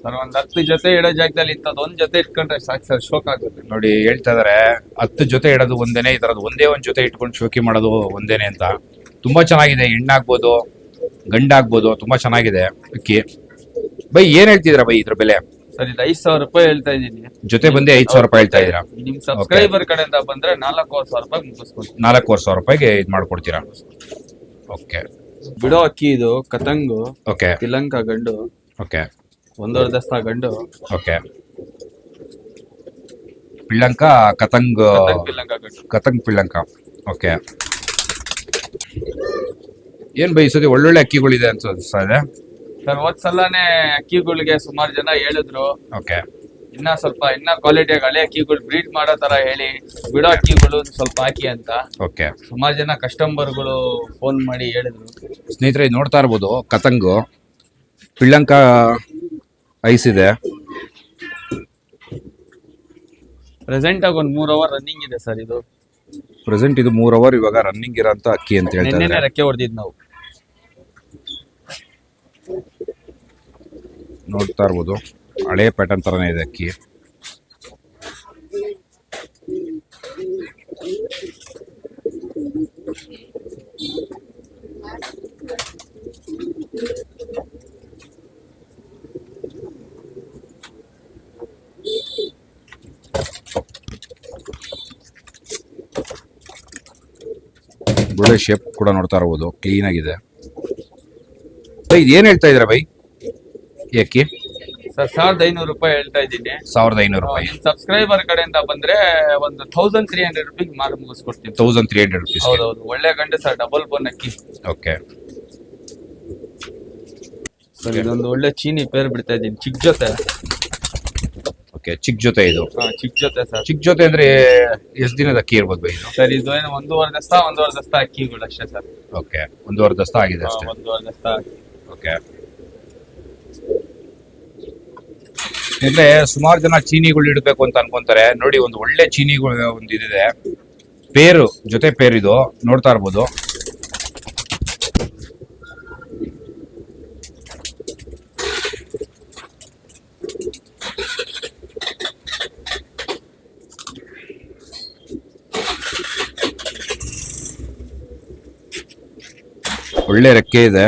ಸರ್ ಒಂದು ಹತ್ತು ಜೊತೆ ಇಡೋ ಜಾಗದಲ್ಲಿ ಇಂಥದ್ದು ಒಂದು ಜೊತೆ ಇಟ್ಕೊಂಡ್ರೆ ಸಾಕು ಸರ್ ಶೋಕ್ ಆಗುತ್ತೆ. ನೋಡಿ ಹೇಳ್ತಾ ಇದಾರೆ ಹತ್ತು ಜೊತೆ ಇಡೋದು ಒಂದೇನೆ ಈ ಥರದ್ದು ಒಂದೇ ಒಂದು ಜೊತೆ ಇಟ್ಕೊಂಡು ಶೋಕಿ ಮಾಡೋದು ಒಂದೇನೆ ಅಂತ. ತುಂಬಾ ಚೆನ್ನಾಗಿದೆ ಹೆಣ್ಣಾಗ್ಬೋದು. ಗಂಡಾಗ್ಬೋದು ತುಂಬಾ ಚೆನ್ನಾಗಿದೆ ಅಕ್ಕಿ. ಬೈ ಏನ್ ಹೇಳ್ತಿದ್ರ ಬೈ ಇದ್ರ ಬೆಲೆ? ಸರ್ ಇದು ಐದ್ ಸಾವಿರ ರೂಪಾಯಿ ಹೇಳ್ತಾ ಇದ್ದೀನಿ. ಜೊತೆ ಬಂದೇ ಐದ್ ಸಾವಿರ ರೂಪಾಯಿ ಹೇಳ್ತಾ ಇದೀರಾ ನಿಮ್ ಸಬ್ಸ್ಕ್ರೈಬರ್ ಕಡೆಯಿಂದ ಬಂದ್ರೆ ನಾಲ್ಕೂವರೆ ಸಾವಿರ ರೂಪಾಯಿ ಮುಗಿಸ್ಕೊಡ್ತೀನಿ. ನಾಲ್ಕೂವರೆ ಸಾವಿರ ರೂಪಾಯಿಗೆ ಇದು ಮಾಡ್ಕೊಡ್ತೀರಾ? ಓಕೆ ಬಿಡೋ ಅಕ್ಕಿ ಇದು ಕತಂಗು ಓಕೆ ತಿಲಂಕ ಗಂಡು ಓಕೆ ಒಂದೂವರೆ ದಸ್ತ ಗಂಡು. ಓಕೆ ಪಿಳ್ಳಂಕ ಕತಂಗ್ ಕತಂಗ್ ಗಂಡು. ಕತಂಗ್ ಪಿಳ್ಳಂಕ. ಓಕೆ ಏನ್ ಬೈ ಈ ಸತಿ ಒಳ್ಳೊಳ್ಳೆ ಅಕ್ಕಿಗಳಿದೆ ಅಂತ ಅನ್ಸ್ತಾ ಇದೆ? ಸರ್ ಹೋದ್ ಸಲನೇ ಅಕ್ಕಿಗಳಿಗೆ ಸುಮಾರು ಜನ ಹೇಳಿದ್ರು. ಓಕೆ. ಇನ್ನ ಸ್ವಲ್ಪ ಇನ್ನ ಕ್ವಾಲಿಟಿಯಾಗಿ ಹಳೆ ಅಕ್ಕಿಗಳು ಬ್ರೀಡ್ ಮಾಡೋ ತರ ಹೇಳಿ ಬಿಡೋ ಅಕ್ಕಿಗಳು ಸ್ವಲ್ಪ ಹಾಕಿ ಅಂತ. ಓಕೆ. ಸುಮಾರು ಜನ ಕಸ್ಟಮರ್ಗಳು ಫೋನ್ ಮಾಡಿ ಹೇಳಿದ್ರು. ಸ್ನೇಹಿತರೆ ಇದ್ ನೋಡ್ತಾ ಇರ್ಬೋದು ಕತಂಗು ಪಿಳ್ಳಂಕ ಐಸ್ ಇದೆ. ಪ್ರೆಸೆಂಟ್ ಆಗಿ ಒಂದ್ ಮೂರ್ ಅವರ್ ರನ್ನಿಂಗ್ ಇದೆ ಸರ್ ಇದು. ಪ್ರೆಸೆಂಟ್ ಇದು ಮೂರ್ ಅವರ್ ಇವಾಗ ರನ್ನಿಂಗ್ ಇರೋಂಥ ಅಕ್ಕಿ ಅಂತ ಹೇಳ್ತಾರೆ ರೆಕ್ಕೆ ಹೊಡೆದಿದ್ ನಾವು. ನೋಡ್ತಾ ಇರ್ಬೋದು. ಹಳೆ ಪ್ಯಾಟರ್ನ್ ತರನೇ ಇದೆ ಅಕ್ಕಿ. ಒಳ್ಳೆ ಶೇಪ್ ಕೂಡ ನೋಡ್ತಾ ಇರ್ಬೋದು. ಕ್ಲೀನ್ ಆಗಿದೆ. ಏನ್ ಹೇಳ್ತಾ ಇದ್ದೀರಾ ಬೈ ಅಕ್ಕಿ ಸರ್ ಸಾವಿರದ ಐನೂರು ರೂಪಾಯಿ ಹೇಳ್ತಾ ಇದ್ದೀನಿ. ಸಾವಿರದ ಐನೂರು ರೂಪಾಯಿ. ಸಬ್ಸ್ಕ್ರೈಬರ್ ಕಡೆಯಿಂದ ಬಂದ್ರೆ ಒಂದು ತೌಸಂಡ್ ತ್ರೀ ಹಂಡ್ರೆಡ್ ರುಪೀಸ್ ಮಾರು ಮುಗಿಸ್ಕೊಡ್ತೀನಿ ತೌಸಂಡ್ ತ್ರೀ ಹಂಡ್ರೆಡ್ ರುಪೀಸ್ ಹೌದೌದು. ಒಳ್ಳೆ ಗಂಡು ಸರ್ ಡಬಲ್ ಬೋನ್ ಅಕ್ಕಿ. ಓಕೆ. ಸರ್ ಇದೊಂದು ಒಳ್ಳೆ ಚೀನಿ ಪೇರ್ ಬಿಡ್ತಾ ಇದ್ದೀನಿ. ಚಿಕ್ಕ ಜೊತೆ. ಓಕೆ ಚಿಕ್ಕ ಜೊತೆ ಇದು. ಚಿಕ್ಕ ಜೊತೆ ಸರ್. ಚಿಕ್ಕ ಜೊತೆ ಅಂದ್ರೆ ಎಷ್ಟು ದಿನದ ಅಕ್ಕಿ ಇರ್ಬೋದು ಬೈ ಇದು? ಸರ್ ಇದು ಏನು ಒಂದೂವರೆ ದಸ್ತ ಒಂದೂವರೆ ದಸ್ತ ಅಕ್ಕಿಗಳು ಅಷ್ಟೇ ಸರ್. ಓಕೆ ಒಂದೂವರೆ ದಸ್ತ ಆಗಿದೆ ಅಷ್ಟೇ. ಒಂದೂವರೆ ದಸ್ತ ಓಕೆ. ಅಂದ್ರೆ ಸುಮಾರು ಜನ ಚೀನಿಗಳು ಇಡಬೇಕು ಅಂತ ಅನ್ಕೊಂತಾರೆ. ನೋಡಿ, ಒಂದು ಒಳ್ಳೆ ಚೀನಿಗಳು ಒಂದು ಇದಿದೆ. ಪೇರು, ಜೊತೆ ಪೇರ್ ಇದು. ನೋಡ್ತಾ ಇರ್ಬೋದು. ಒಳ್ಳೆ ರೆಕ್ಕೆ ಇದೆ.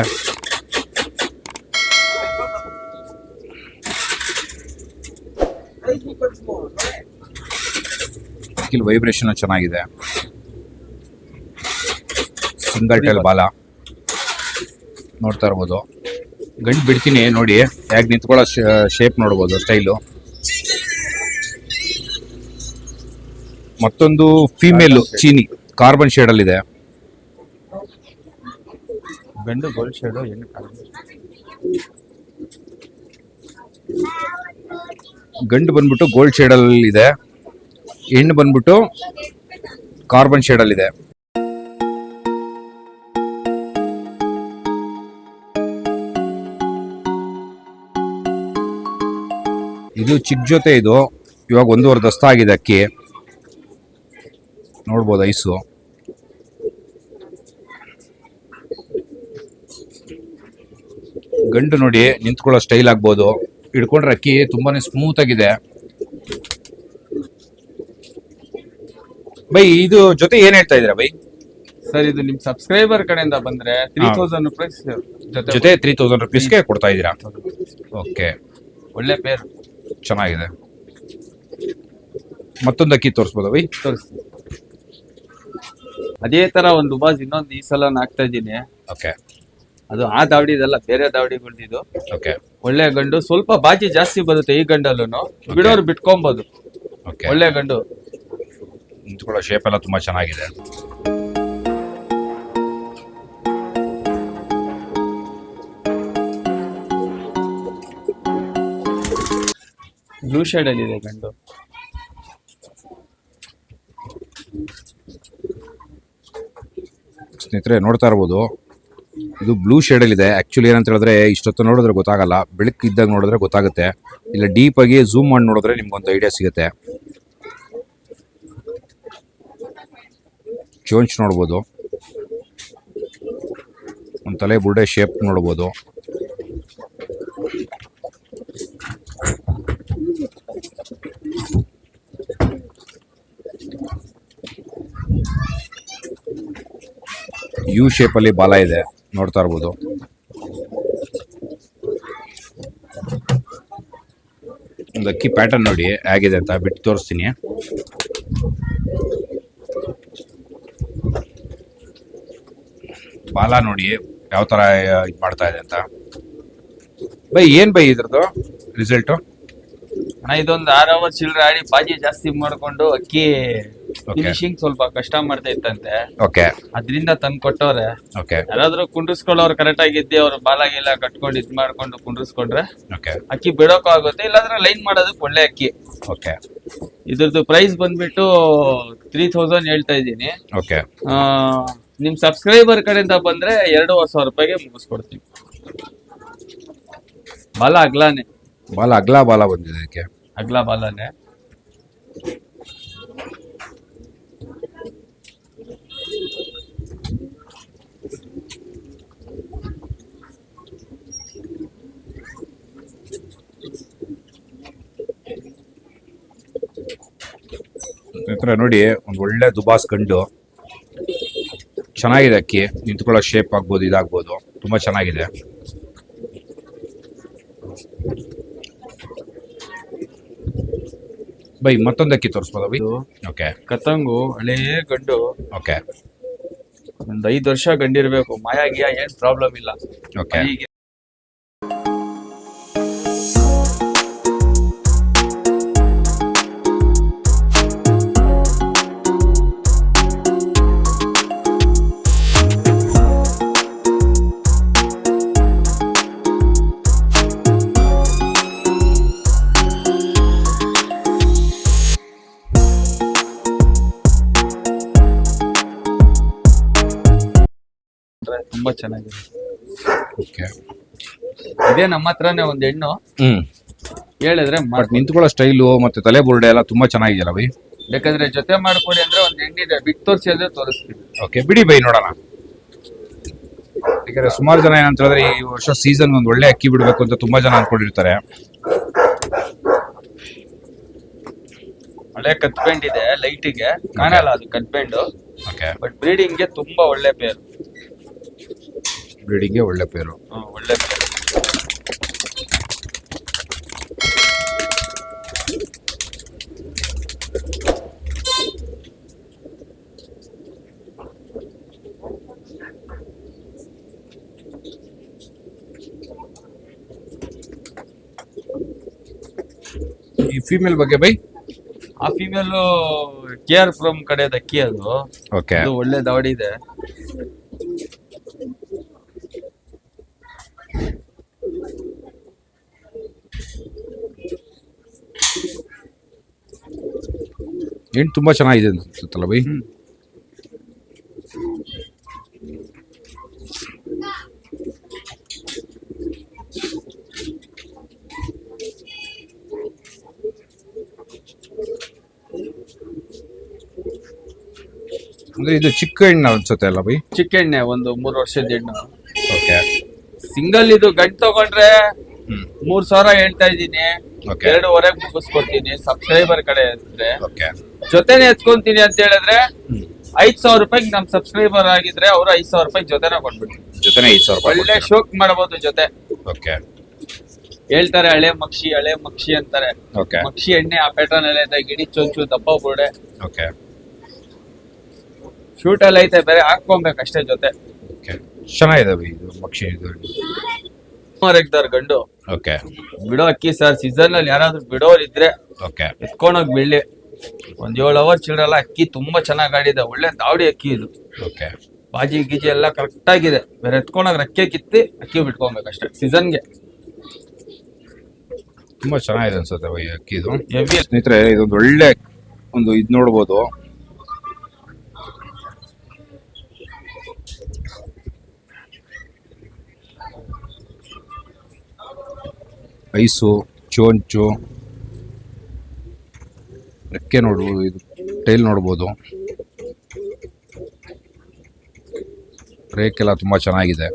ಕಿಲ್ ವೈಬ್ರೇಷನ್ ಚೆನ್ನಾಗಿದೆ. ಸಿಂಗಲ್ ಟೈಲ್ ಬಾಲ. ನೋಡ್ತಾ ಇರ್ಬೋದು. ಗಂಟು ಬಿಡ್ತೀನಿ ನೋಡಿ. ಹೇಗೆ ನಿಂತ್ಕೊಳ್ಳೋ ಶೇಪ್ ನೋಡ್ಬೋದು ಸ್ಟೈಲು ಮತ್ತೊಂದು ಫೀಮೇಲ್ ಚೀನಿ ಕಾರ್ಬನ್ ಶೇಡ್ ಅಲ್ಲಿ ಇದೆ ಗಂಡು ಗೋಲ್ಡ್ ಶೇಡು ಹೆಣ್ಣು ಕಾಲು ಗಂಡು ಬಂದ್ಬಿಟ್ಟು ಗೋಲ್ಡ್ ಶೇಡಲ್ಲಿ ಇದೆ ಹೆಣ್ಣು ಬಂದ್ಬಿಟ್ಟು ಕಾರ್ಬನ್ ಶೇಡ್ ಇದೆ ಇದು ಚಿಕ್ಕ ಜೊತೆ ಇದು. ಇವಾಗ ಒಂದೂವರೆ ದಸ್ತ ಆಗಿದೆ ಅಕ್ಕಿ. ನೋಡ್ಬೋದು ಐಸು. ಗಂಡು ನೋಡಿ ನಿಂತ್ಕೊಳ್ಳೋ ಸ್ಟೈಲ್ ಆಗ್ಬೋದು. ಹಿಡ್ಕೊಂಡ್ರೆ ಅಕ್ಕಿ ತುಂಬಾನೇ ಸ್ಮೂತ್ ಆಗಿದೆ. ಬೈ ಇದು ಜೊತೆ ಏನ್ ಹೇಳ್ತಾ ಇದ್ರ ಬೈ? ಸರ್ ಇದು ನಿಮ್ ಸಬ್ಸ್ಕ್ರೈಬರ್ ಕಡೆಯಿಂದ ಬಂದ್ರೆ ತ್ರೀ ತೌಸಂಡ್ ರುಪೀಸ್ ಜೊತೆ ಜೊತೆ ತ್ರೀ ತೌಸಂಡ್ ರುಪೀಸ್ಗೆ ಕೊಡ್ತಾ ಇದೀರಾ ಓಕೆ. ಒಳ್ಳೆ ಪೇರ್ ಚೆನ್ನಾಗಿದೆ. ಮತ್ತೊಂದು ಅಕ್ಕಿ ತೋರಿಸ್ಬೋದಾ ಬೈ? ತೋರಿಸ್ತೀನಿ. ಅದೇ ತರ ಒಂದು ಬಾಜ್ ಇನ್ನೊಂದು ಈ ಸಲ ಹಾಕ್ತಾ ಇದ್ದೀನಿ. ಓಕೆ. ಅದು ಆ ದಾವಡಿ ಇದೆಲ್ಲ ಬೇರೆ ದಾವಡಿಗಳ್ದಿದು ಓಕೆ. ಒಳ್ಳೆ ಗಂಡು ಸ್ವಲ್ಪ ಬಾಜಿ ಜಾಸ್ತಿ ಬರುತ್ತೆ ಈ ಗಂಡಲ್ಲೂ ಬಿಡೋರು ಬಿಟ್ಕೊಂಬೋದು. ಓಕೆ. ಒಳ್ಳೆ ಗಂಡು. ನಿಂತ್ಕೊಳ್ಳೋ ಶೇಪ್ ಎಲ್ಲ ತುಂಬಾ ಚೆನ್ನಾಗಿದೆ. ಬ್ಲೂ ಶೇಡ್ ಅಲ್ಲಿ ಇದೆ ಗಂಡು. ಸ್ನೇಹಿತರೆ ನೋಡ್ತಾ ಇರ್ಬೋದು. ಇದು ಬ್ಲೂ ಶೇಡಲ್ಲಿ ಇದೆ. ಆಕ್ಚುಲಿ ಏನಂತ ಹೇಳಿದ್ರೆ ಇಷ್ಟೊತ್ತು ನೋಡಿದ್ರೆ ಗೊತ್ತಾಗಲ್ಲ. ಬೆಳಕ್ ಇದ್ದಾಗ ನೋಡಿದ್ರೆ ಗೊತ್ತಾಗುತ್ತೆ. ಇಲ್ಲ ಡೀಪ್ ಆಗಿ ಝೂಮ್ ಮಾಡಿ ನೋಡಿದ್ರೆ ನಿಮ್ಗೊಂದು ಐಡಿಯಾ ಸಿಗುತ್ತೆ. ಚೋಂಚ್ ನೋಡ್ಬೋದು. ಒಂದು ತಲೆ ಬುರ್ಡೆ ಶೇಪ್ ನೋಡ್ಬೋದು. ಯು ಶೇಪಲ್ಲಿ ಬಾಲ ಇದೆ, ನೋಡ್ತಾ ಇರ್ಬೋದು. ಒಂದು ಅಕ್ಕಿ ಪ್ಯಾಟರ್ನ್ ನೋಡಿ, ಹೇಗಿದೆ ಅಂತ ಬಿಟ್ಟು ತೋರಿಸ್ತೀನಿ. ಬಾಲ ನೋಡಿ ಯಾವ ತರ ಇದು ಮಾಡ್ತಾ ಇದೆ ಅಂತ. ಬೈ ಏನ್ ಬೈ ಇದ್ರದ್ದು ರಿಸಲ್ಟು ಅಣ್ಣ ಇದೊಂದು ಆರ್ ಅವರ್ ಚಿಲ್ಲರೆ ಆಡಿ ಬಾಜಿ ಜಾಸ್ತಿ ಮಾಡ್ಕೊಂಡು ಅಕ್ಕಿ. ಫಿನಿಶಿಂಗ್ ಸ್ವಲ್ಪ ಕಷ್ಟ ಮಾಡ್ತಾ ಇತ್ತಂತೆ. ಓಕೆ ಅದರಿಂದ ತಂದು ಕೊಟ್ಟವ್ರೆ. ಓಕೆ ಯಾರಾದ್ರೂ ಕುಂಡ್ರಿಸ್ಕೊಳ್ಳೋರು ಕರೆಕ್ಟ್ ಆಗಿದ್ದಿ ಅವ್ರು ಬಾಲಾಗಿಲ್ಲ ಕಟ್ಕೊಂಡು ಇದ್ ಮಾಡ್ಕೊಂಡು ಕುಂಡ್ರಿಸ್ಕೊಂಡ್ರೆ ಓಕೆ ಅಕ್ಕಿ ಬಿಡೋಕು ಆಗುತ್ತೆ ಇಲ್ಲಾಂದ್ರೆ ಲೈನ್ ಮಾಡೋದಕ್ಕೆ ಒಳ್ಳೆ ಅಕ್ಕಿ. ಓಕೆ ಇದ್ರದ್ದು ಪ್ರೈಸ್ ಬಂದ್ಬಿಟ್ಟು ತ್ರೀ ತೌಸಂಡ್ ಹೇಳ್ತಾ ಇದ್ದೀನಿ. ಓಕೆ ಆ, ನಿಮ್ ಸಬ್ಸ್ಕ್ರೈಬರ್ ಕಡೆಯಿಂದ ಬಂದ್ರೆ ಎರಡೂವರೆ ಸಾವಿರ ರೂಪಾಯಿಗೆ ಮುಗಿಸ್ಕೊಡ್ತೀವಿ ಬಾಲ ಅಗ್ಲಾನೆ. ಬಾಲ ಅಗ್ಲ ಬಾಲ ಬಂದಿದೆ ಅದಕ್ಕೆ. ಅಗ್ಲ ಬಾಲನೆ. ನೋಡಿ ಒಂದು ಒಳ್ಳೆ ದುಬಾಸ್ ಗಂಡು. ಚೆನ್ನಾಗಿದೆ ಅಕ್ಕಿ. ನಿಂತ್ಕೊಳ್ಳೋ ಶೇಪ್ ಆಗ್ಬೋದು ಇದಾಗ್ಬೋದು. ತುಂಬಾ ಚೆನ್ನಾಗಿದೆ. ಬೈ ಮತ್ತೊಂದು ಅಕ್ಕಿ ತೋರಿಸ್ಬೋದ ಬೈ? ಓಕೆ ಕತಂಗು ಹಳೇ ಗಂಡು. ಓಕೆ ಒಂದು ಐದು ವರ್ಷ ಗಂಡಿರಬೇಕು. ಮಾಯಾ ಏನು ಏನ್ ಪ್ರಾಬ್ಲಮ್ ಇಲ್ಲ ಓಕೆ ತುಂಬಾ ಚೆನ್ನಾಗಿದೆ. ಓಕೆ. ಇದೇ ನಮ್ಮ ಹತ್ರನೇ ಒಂದ್ ಹೆಣ್ಣು. ಹ್ಮ್. ಹೇಳಿದ್ರೆ ಬಟ್. ನಿಂತ್ಕೊಳ್ಳೋ ಸ್ಟೈಲು ಮತ್ತೆ ತಲೆ ಬುರುಡೆ ಎಲ್ಲ ತುಂಬಾ ಚೆನ್ನಾಗಿದೆಯಲ್ಲ ಬೈ ಬೇಕಾದ್ರೆ ಜೊತೆ ಮಾಡ್ಕೊಡಿ ಅಂದ್ರೆ ಒಂದ್ ಹೆಣ್ಣಿದೆ. ಬಿಟ್ಟು ತೋರಿಸಿ ಅಂದ್ರೆ ತೋರಿಸ್ತೀವಿ ಓಕೆ ಬಿಡಿ ಬೈ ನೋಡೋಣ. ಯಾಕಂದ್ರೆ ಸುಮಾರು ಜನ ಏನಂತ ಹೇಳಿದ್ರೆ ಈ ವರ್ಷ ಸೀಸನ್ ಒಂದು ಒಳ್ಳೆ ಅಕ್ಕಿ ಬಿಡಬೇಕು ಅಂತ ತುಂಬಾ ಜನ ಅನ್ಕೊಂಡಿರ್ತಾರೆ. ಒಳ್ಳೆ ಕತ್ಬೆಂಡ್ ಇದೆ ಲೈಟಿಗೆ ಕಾಣಲ್ಲ ಅದು ಕತ್ಬೆಂಡು. ಓಕೆ ಬಟ್ ಬ್ರೀಡಿಂಗ್ಗೆ ತುಂಬಾ ಒಳ್ಳೆ ಪೇರು ಬ್ರೀಡಿಂಗ್ಗೆ ಒಳ್ಳೆ ಪೇರು. ಒಳ್ಳೆ ಪೇರು. ಈ ಫೀಮೇಲ್ ಬಗ್ಗೆ ಬೈ? ಆ ಫೀಮೇಲ್ ಕೆ ಆರ್ ಫ್ರಮ್ ಕಡೆ ಅಕ್ಕಿ ಅದು. ಓಕೆ ಅದು ಒಳ್ಳೆ ದಾವಡಿ ಇದೆ. ಹೆಣ್ಣು ತುಂಬಾ ಚೆನ್ನಾಗಿದೆ ಅನ್ಸುತ್ತಲ್ಲ ಬೈ. ಅಂದ್ರೆ ಇದು ಚಿಕ್ಕ ಹೆಣ್ಣು ಅನ್ಸುತ್ತೆ ಅಲ್ಲ ಬೈ ಚಿಕ್ಕ ಎಣ್ಣೆ ಒಂದು ಮೂರು ವರ್ಷದ ಹೆಣ್ಣು. ಓಕೆ ಸಿಂಗಲ್ ಇದು ಗಂಟು ತಗೊಂಡ್ರೆ ಮೂರ್ ಸಾವಿರ ಹೇಳ್ತಾ ಇದ್ದೀನಿ. Okay. ಎರಡೂವರೆಗೆ ಮುಗಿಸ್ಕೊಡ್ತೀನಿ. ಸಬ್ಸ್ಕ್ರೈಬರ್ ಕಡೆ ಅಂದ್ರೆ ಓಕೆ ಜೊತೆನೆ ಎತ್ಕೊಂತೀನಿ ಅಂತ ಹೇಳಿದ್ರೆ ಐದ್ ಸಾವಿರ ರೂಪಾಯಿಗೆ ನಮ್ ಸಬ್ಸ್ಕ್ರೈಬರ್ ಆಗಿದ್ರೆ ಅವ್ರು ಐದ್ ಸಾವಿರ ರೂಪಾಯಿ ಜೊತೆನೆ ಕೊಟ್ಬಿಡ್ತೀನಿ ಜೊತೆನೆ ಐದು ಸಾವಿರ ಒಳ್ಳೆ ರೂಪಾಯಿ ಶೋಕ್ ಮಾಡಬಹುದು ಜೊತೆ. ಓಕೆ ಹೇಳ್ತಾರೆ ಹಳೆ ಮಕ್ಷಿ ಹಳೆ ಮಕ್ಷಿ ಅಂತಾರೆ. ಮಕ್ಷಿ ಎಣ್ಣೆ ಆ ಪ್ಯಾಟರ್ನ್ ಎಲ್ಲ ಐತೆ ಗಿಡಿ ಚೊಂಚು ದಪ್ಪ ಬುಡೆ ಓಕೆ ಶೂಟ್ ಎಲ್ಲ ಐತೆ ಬೇರೆ ಹಾಕೊಬೇಕು ಅಷ್ಟೇ ಜೊತೆ. ಓಕೆ ಚೆನ್ನಾಗಿದೆ ಇದು ಮಕ್ಷಿ ಇದು. ಮರಗ್ದಾರ್ ಗಂಡು. ಓಕೆ ಬಿಡೋ ಅಕ್ಕಿ ಸರ್ ಸೀಸನ್ ಅಲ್ಲಿ ಯಾರಾದ್ರೂ ಬಿಡೋರ್ ಇದ್ರೆ ಓಕೆ ಎತ್ಕೊಂಡೋಗಿ ಬೀಳಿ ಒಂದ್ ಏಳು ಅವರ್ ಚಿಲ್ಡ್ರಲ್ಲ ಅಕ್ಕಿ ತುಂಬಾ ಚೆನ್ನಾಗಿ ಆಡಿದೆ ಒಳ್ಳೆ ದಾವಡಿ ಅಕ್ಕಿ ಇದು. ಓಕೆ ಬಾಜಿ ಗೀಜಿ ಎಲ್ಲ ಕರೆಕ್ಟ್ ಆಗಿದೆ. ಬೇರೆ ಎತ್ಕೊಂಡೋಗಿ ರಕ್ಕೆ ಕಿತ್ತಿ ಅಕ್ಕಿ ಬಿಟ್ಕೊಬೇಕಷ್ಟೇ ಸೀಸನ್ಗೆ ತುಂಬಾ ಚೆನ್ನಾಗಿದೆ ಅನ್ಸುತ್ತೆ ಅಕ್ಕಿ ಇದು. ಹೆವಿ ಸ್ನೇಹಿತರೆ ಇದೊಂದು ಒಳ್ಳೆ ಒಂದು ಇದು ನೋಡ್ಬೋದು. ಐಸು ಚೋಂಚು. ರೆಕ್ಕೆ ನೋಡ್ಬೋದು ಇದು ಟೈಲ್ ನೋಡ್ಬೋದು. ರೇಕ್ ಎಲ್ಲ ತುಂಬ ಚೆನ್ನಾಗಿದೆ.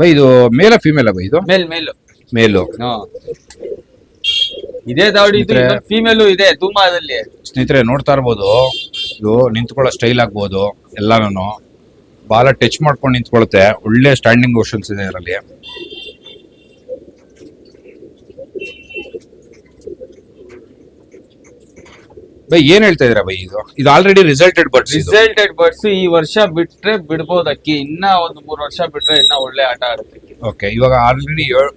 ಬೈ ಇದು ಮೇಲ ಫಿಮೇಲ ಬೈ ಇದು? ಮೇಲ್ ಮೇಲು ಮೇಲು ಇದೇ ದಾವಡಿ ಫೀಮೇಲು ಇದೆ ತುಂಬಾದಲ್ಲಿ ಸ್ನೇಹಿತರೆ ನೋಡ್ತಾ ಇರ್ಬೋದು. ಇದು ನಿಂತ್ಕೊಳ್ಳೋ ಸ್ಟೈಲ್ ಆಗ್ಬೋದು ಎಲ್ಲಾನು ಬಾಲ ಟಚ್ ಮಾಡ್ಕೊಂಡು ನಿಂತ್ಕೊಳುತ್ತೆ. ಒಳ್ಳೆ ಸ್ಟ್ಯಾಂಡಿಂಗ್ ಓಷನ್ಸ್ ಇದೆ ಇದರಲ್ಲಿ. ಬೈ ಏನ್ ಹೇಳ್ತಾ ಇದೀರಾ ಬೈ ಇದು? ಇದು ಆಲ್ರೆಡಿ ರಿಸಲ್ಟೆಡ್ ಬರ್ಸ್ ಇದು. ರಿಸಲ್ಟೆಡ್ ಬರ್ಡ್ಸ್ ಈ ವರ್ಷ ಬಿಟ್ರೆ ಬಿಡ್ಬೋದು ಅಕ್ಕಿ ಇನ್ನ ಒಂದು ಮೂರು ವರ್ಷ ಬಿಟ್ರೆ ಇನ್ನ ಒಳ್ಳೆ ಆಟ ಆಡುತ್ತೆ ಓಕೆ ಇವಾಗ ಆಲ್ರೆಡಿ ಏಳು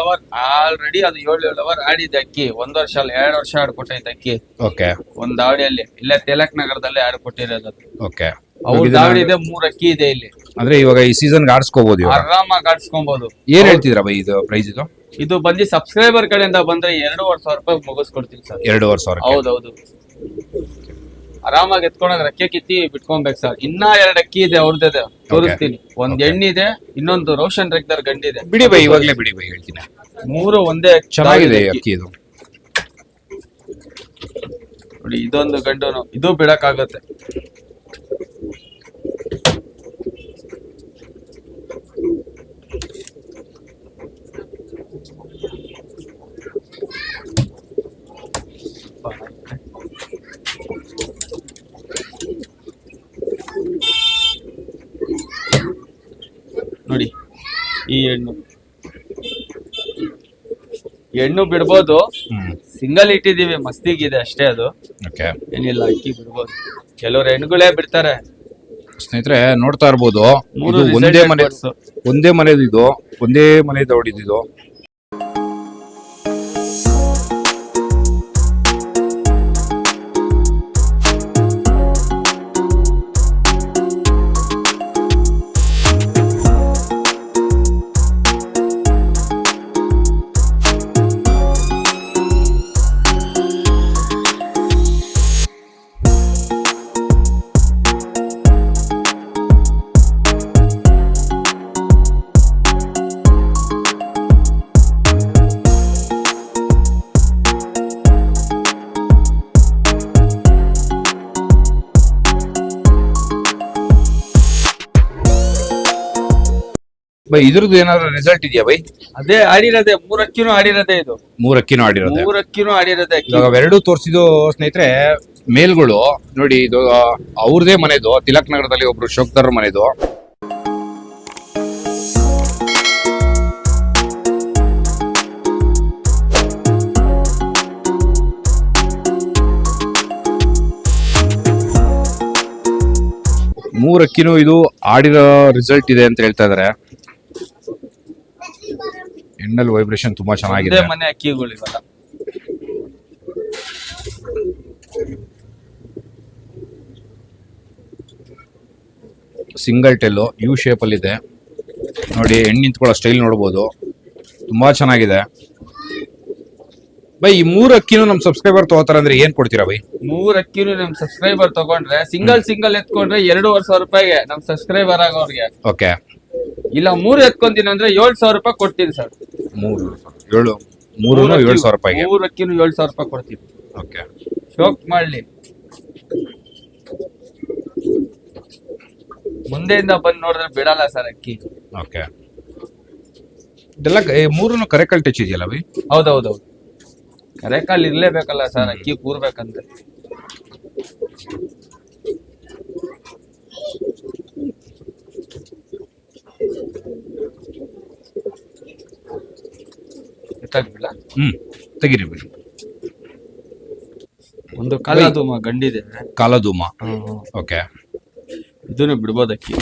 ಅವರ್ ಆಲ್ರೆಡಿ ಅದು ಏಳು ಏಳು ಅವರ್ ಆಡಿದೆ ಅಕ್ಕಿ ಒಂದ್ ವರ್ಷ ಅಲ್ಲ ಎರಡು ವರ್ಷ ಆಡ್ಕೊಟ್ಟೈತೆ ಅಕ್ಕಿ ಓಕೆ ಒಂದ್ ದಾವಡಿಯಲ್ಲಿ ಇಲ್ಲೇ ತೆಲಕ್ ನಗರದಲ್ಲೇ ಆಡ್ಕೊಟ್ಟಿರೋದು. ಓಕೆ ಅವ್ರ ಇದೆ ಮೂರ್ ಅಕ್ಕಿ ಇದೆ ಇಲ್ಲಿ. ಅಂದ್ರೆ ಇವಾಗ ಈ ಸೀಸನ್ ಆಡಿಸ್ಕೋಬಹುದು ಇವಾಗ? ಆರಾಮಾಗಿ ಆಡಿಸ್ಕೊಬಹುದು ಏನ್ ಹೇಳ್ತಿದ್ರ ಬೈ ಇದು ಪ್ರೈಸ್ ಇದು? ಇದು ಬಂದು ಸಬ್ಸ್ಕ್ರೈಬರ್ ಕಡೆಯಿಂದ ಬಂದ್ರೆ ಎರಡೂವರೆ ಸಾವಿರ ರೂಪಾಯಿ ಮುಗಿಸ್ಕೊಡ್ತೀನಿ ಸರ್. ಎರಡೂವರೆ ಸಾವಿರ ಹೌದೌದು. ಆರಾಮಾಗಿ ಎತ್ಕೊಂಡಾಗ ರೆಕ್ಕೆ ಕಿತ್ತಿ ಬಿಟ್ಕೊಬೇಕು ಸರ್. ಇನ್ನ ಎರಡು ಅಕ್ಕಿ ಇದೆ ಅವ್ರದ್ದೇ ತೋರಿಸ್ತೀನಿ. ಒಂದ್ ಎಣ್ಣಿದೆ ಇನ್ನೊಂದು ರೋಷನ್ ರೆಗ್ದರ್ ಗಂಡಿದೆ. ಬಿಡಿ ಬೈ ಇವಾಗ್ಲೇ ಬಿಡಿ ಬೈ ಹೇಳ್ತೀನಿ. ಮೂರು ಒಂದೇ ಚೆನ್ನಾಗಿದೆ ಅಕ್ಕಿ. ಅಕ್ಕಿ. ಇದು ನೋಡಿ ಇದೊಂದು ಗಂಡು ಇದು ಬಿಡಕ್ಕಾಗತ್ತೆ. ನೋಡಿ ಈ ಹೆಣ್ಣು. ಹೆಣ್ಣು ಬಿಡ್ಬೋದು. ಸಿಂಗಲ್ ಇಟ್ಟಿದೀವಿ ಮಸ್ತಿಗಿದೆ ಅಷ್ಟೇ ಅದು. ಏನಿಲ್ಲ ಅಕ್ಕಿ ಬಿಡ್ಬೋದು. ಕೆಲವ್ರು ಹೆಣ್ಣುಗಳೇ ಬಿಡ್ತಾರೆ. ಸ್ನೇಹಿತರೆ ನೋಡ್ತಾ ಇರ್ಬೋದು ಇದು ಒಂದೇ ಮನೆ ಒಂದೇ ಮನೆದು ಇದು ಒಂದೇ ಮನೆ ಹೊಡಿದಿದ್ದು. ಬೈ ಇದ್ರದ್ದು ಏನಾದ್ರು ರಿಸಲ್ಟ್ ಇದೆಯಾ ಬೈ? ಅದೇ ಆಡಿರೋದೆ ಮೂರಕ್ಕಿನೂ ಆಡಿರೋದೇ ಇದು. ಮೂರಕ್ಕಿನೂ ಆಡಿರೋದೆ? ಮೂರ್ ಅಕ್ಕಿನೂ ಆಡಿರೋದೇ ಇವಾಗ ಎರಡೂ ತೋರಿಸಿದ್ದು ಸ್ನೇಹಿತರೆ ಮೇಲ್ಗಳು ನೋಡಿ ಇದು ಅವ್ರದೇ ಮನೆದು ತಿಲಕ್ ನಗರದಲ್ಲಿ ಒಬ್ರು ಶೋಕ್ತರ ಮನೆದು. ಮೂರಕ್ಕಿನೂ ಇದು ಆಡಿರೋ ರಿಸಲ್ಟ್ ಇದೆ ಅಂತ ಹೇಳ್ತಾ ಇದಾರೆ. ಹೆಣ್ಣಲ್ಲಿ ವೈಬ್ರೇಷನ್ ತುಂಬಾ ಚೆನ್ನಾಗಿದೆ. ಮನೆ ಅಕ್ಕಿಗಳು ಇವೆಲ್ಲ ಸಿಂಗಲ್ ಟೆಲ್ಲು ಯು ಶೇಪಲ್ಲಿ ಇದೆ. ನೋಡಿ ಹೆಣ್ಣು ನಿಂತ್ಕೊಳ್ಳೋ ಸ್ಟೈಲ್ ನೋಡ್ಬೋದು. ತುಂಬ ಚೆನ್ನಾಗಿದೆ. ಬೈ ಈ ಮೂರು ಅಕ್ಕಿನೂ ನಮ್ಮ ಸಬ್ಸ್ಕ್ರೈಬರ್ ತಗೋತಾರ ಅಂದ್ರೆ ಏನ್ ಕೊಡ್ತೀರಾ ಬೈ? ಮೂರ್ ಅಕ್ಕಿನೂ ನಮ್ಮ ಸಬ್ಸ್ಕ್ರೈಬರ್ ತಗೊಂಡ್ರೆ ಸಿಂಗಲ್ ಸಿಂಗಲ್ ಎತ್ಕೊಂಡ್ರೆ ಎರಡೂವರೆ ಸಾವಿರ ರೂಪಾಯಿಗೆ ನಮ್ಮ ಸಬ್ಸ್ಕ್ರೈಬರ್ ಆಗೋರ್ಗೆ. ಓಕೆ ಇಲ್ಲ ಮೂರು ಎತ್ಕೊಂತೀನಿ ಅಂದ್ರೆ ಏಳ್ ಸಾವಿರ ರೂಪಾಯಿ ಕೊಡ್ತೀನಿ ಸರ್. ಮೂರು ಏಳು ಮೂರು ಏಳು ಸಾವಿರ ರೂಪಾಯಿಗೆ? ಮೂರ್ ಅಕ್ಕಿನೂ ಏಳ್ ಸಾವಿರ ರೂಪಾಯಿ ಕೊಡ್ತೀನಿ. ಓಕೆ. ಶೋಕ್ ಮಾಡ್ಲಿ. ಮುಂದೆಯಿಂದ ಬಂದ್ ನೋಡಿದ್ರೆ ಬಿಡಲ್ಲ ಸರ್ ಅಕ್ಕಿ. ಓಕೆ. ಇದೆಲ್ಲ ಮೂರನ್ನು ಕರೆಕಲ್ ಟಚ್ ಇದೆಯಲ್ಲ ಬೈ ಹೌದೌದೌದು. ಕರೆಕಲ್ ಇರ್ಲೇಬೇಕಲ್ಲ ಸರ್ ಅಕ್ಕಿ ಕೂರ್ಬೇಕಂದ್ರೆ. ಗೊತ್ತಾಗ್ಲಿಲ್ಲ ಹ್ಮ್ ತೆಗೀರಿ ಬಿಡಿ. ಒಂದು ಕಾಲಧೂಮ ಗಂಡಿದೆ. ಕಾಲಧೂಮ. ಓಕೆ. ಇದನ್ನು ಬಿಡ್ಬೋದು ಅಕ್ಕಿ.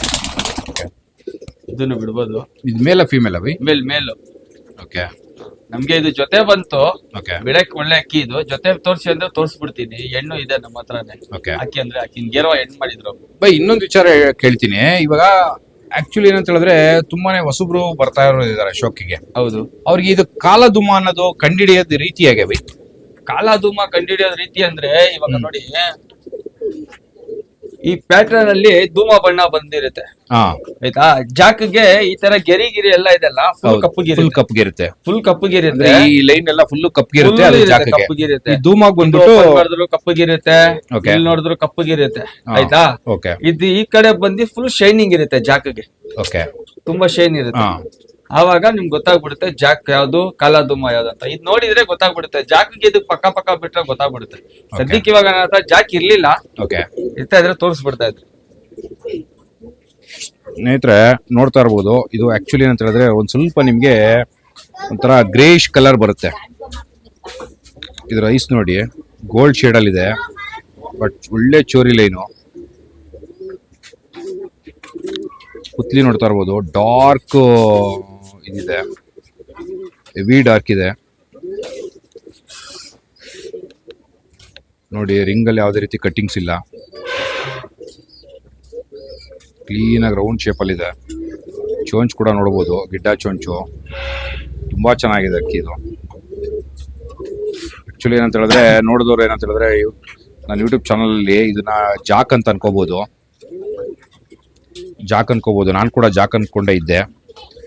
ಇದನ್ನು ಬಿಡ್ಬೋದು. ಇದು ಮೇಲ ಫೀಮೇಲ್ ಬೈ ಮೇಲ್ ಮೇಲು. ಓಕೆ. ನಮ್ಗೆ ಇದು ಜೊತೆ ಬಂತು. ಓಕೆ. ಬಿಡಕ್ ಒಳ್ಳೆ ಅಕ್ಕಿ ಇದು. ಜೊತೆ ತೋರ್ಸಿ ಅಂದ್ರೆ ತೋರಿಸ್ಬಿಡ್ತೀನಿ. ಹೆಣ್ಣು ಇದೆ ನಮ್ಮ ಹತ್ರನೇ. ಓಕೆ. ಅಕ್ಕಿ ಅಂದ್ರೆ ಅಕ್ಕಿ ಗೆರೋ ಹೆಣ್ಣು ಮಾಡಿದ್ರು. ಬೈ ಇನ್ನೊಂದು ವಿಚಾರ ಕೇಳ್ತೀನಿ. ಇವಾಗ ಆಕ್ಚುಲಿ ಏನಂತ ಹೇಳಿದ್ರೆ ತುಂಬಾನೇ ಹೊಸಬ್ರು ಬರ್ತಾ ಇರೋದಿದ್ದಾರೆ ಶೋಕಿಗೆ. ಹೌದು. ಅವ್ರಿಗೆ ಇದು ಕಾಲಧುಮ ಅನ್ನೋದು ಕಂಡಿಡಿಯೋದ್ ಬೈ ಕಾಲಾಧೂಮ ಕಂಡಿಡಿಯೋದ್ ರೀತಿ ಅಂದ್ರೆ ಇವಾಗ ನೋಡಿ ಈ ಪ್ಯಾಟರ್ನ್ ಅಲ್ಲಿ ಧೂಮ ಬಣ್ಣ ಬಂದಿರುತ್ತೆ. ಹಾ. ಆಯ್ತಾ? ಜಾಕ್ಗೆ ಈ ತರ ಗೆರಿ ಗಿರಿ ಎಲ್ಲ ಇದೆಲ್ಲ ಫುಲ್ ಕಪ್ಪುಗಿರಿ ಫುಲ್ ಕಪ್ಗಿರುತ್ತೆ ಫುಲ್ ಕಪ್ಪುಗಿರುತ್ತೆ ಅಂದ್ರೆ ಈ ಲೈನ್ ಎಲ್ಲ ಫುಲ್ ಕಪ್ಗಿರುತ್ತೆ ಅದು ಜಾಗಕ್ಕೆ ಇರುತ್ತೆ ಈ ಧೂಮಾಗ್ ಬಂದ್ಬಿಟ್ಟು ನೋಡಿದ್ರು ಕಪ್ಪಗಿರುತ್ತೆ Okay. ಇಲ್ಲಿ ನೋಡಿದ್ರು ಕಪ್ಪುಗಿರುತ್ತೆ ಇರುತ್ತೆ ಆಯ್ತಾ? ಓಕೆ ಇದು ಈ ಕಡೆ ಬಂದು ಫುಲ್ ಶೈನಿಂಗ್ ಇರುತ್ತೆ ಜಾಕ್ಗೆ ಓಕೆ ತುಂಬಾ ಶೈನ್ ಇರುತ್ತೆ. ಹಾ. ಆವಾಗ ನಿಮ್ಗೆ ಗೊತ್ತಾಗ್ಬಿಡುತ್ತೆ ಜಾಕ್ ಯಾವ್ದು ಕಾಲಾದುಮ ಯಾವ್ದು ಅಂತ. ಇದು ನೋಡಿದ್ರೆ ಗೊತ್ತಾಗ್ಬಿಡುತ್ತೆ. ಜಾಕ್ ಇದು ಪಕ್ಕ ಪಕ್ಕ ಬಿಟ್ರೆ ಗೊತ್ತಾಗ್ಬಿಡುತ್ತೆ. ಸದ್ಯಕ್ಕೆ ಇವಾಗ ನನ್ನ ಜಾಕ್ ಇರ್ಲಿಲ್ಲ. ಓಕೆ ಇರ್ತಾ ಇದ್ರೆ ತೋರಿಸ್ಬಿಡ್ತಾ ಇದ್ರು. ಸ್ನೇಹಿತರೆ ನೋಡ್ತಾ ಇರ್ಬೋದು ಇದು ಆಕ್ಚುಲಿ ಅಂತ ಹೇಳಿದ್ರೆ ಒಂದ್ ಸ್ವಲ್ಪ ನಿಮ್ಗೆ ಒಂಥರ ಗ್ರೇಷ್ ಕಲರ್ ಬರುತ್ತೆ. ಇದ್ರ ಐಸ್ ನೋಡಿ ಗೋಲ್ಡ್ ಶೇಡ್ ಅಲ್ಲಿ ಇದೆ ಬಟ್ ಒಳ್ಳೆ ಚೋರಿ ಲೈನು. ಪುತ್ಲಿ ನೋಡ್ತಾ ಇರ್ಬೋದು ಡಾರ್ಕ್ ಇದಿದೆ ವಿ ಡಾರ್ಕ್ ಇದೆ. ನೋಡಿ ರಿಂಗ್ ಅಲ್ಲಿ ಯಾವುದೇ ರೀತಿ ಕಟ್ಟಿಂಗ್ಸ್ ಇಲ್ಲ. ಕ್ಲೀನ್ ಆಗಿ ರೌಂಡ್ ಇದೆ. ಚೋಂಚ್ ಕೂಡ ನೋಡ್ಬೋದು. ಗಿಡ್ಡ ಚೋಂಚು. ತುಂಬಾ ಚೆನ್ನಾಗಿದೆ ಅಕ್ಕಿ ಇದು. ಆಕ್ಚುಲಿ ಏನಂತ ಹೇಳಿದ್ರೆ, ನೋಡಿದವ್ರು ಏನಂತ ಹೇಳಿದ್ರೆ ನಾನು ಯೂಟ್ಯೂಬ್ ಚಾನಲ್ ಅಲ್ಲಿ ಇದನ್ನ ಜಾಕ್ ಅಂತ ಅನ್ಕೋಬಹುದು ಜಾಕ್ ಅನ್ಕೋಬಹುದು ನಾನು ಕೂಡ ಜಾಕ್ ಅನ್ಕೊಂಡೇ ಇದ್ದೆ.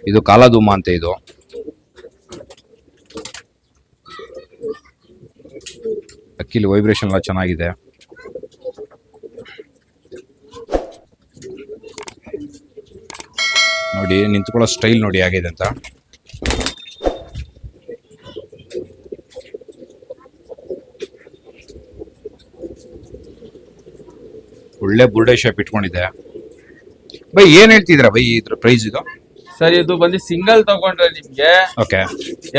ಇದು ಕಾಲಧೂಮ ಅಂತ ಇದು. ಅಕ್ಕಿಲಿ ವೈಬ್ರೇಷನ್ ಎಲ್ಲ ಚೆನ್ನಾಗಿದೆ. ನೋಡಿ, ನಿಂತ್ಕೊಳ್ಳೋ ಸ್ಟೈಲ್ ನೋಡಿ ಆಗಿದೆ ಅಂತ. ಒಳ್ಳೆ ಬುರ್ಡೆ ಶೇಪ್ ಇಟ್ಕೊಂಡಿದೆ ಬೈ, ಏನ್ ಹೇಳ್ತಿದ್ದೀರಾ ಬೈ ಇದ್ರ ಪ್ರೈಸ್ ಇದು? ಸರ್ ಇದು ಬಂದು ಸಿಂಗಲ್ ತಗೊಂಡ್ರೆ ನಿಮ್ಗೆ ಓಕೆ.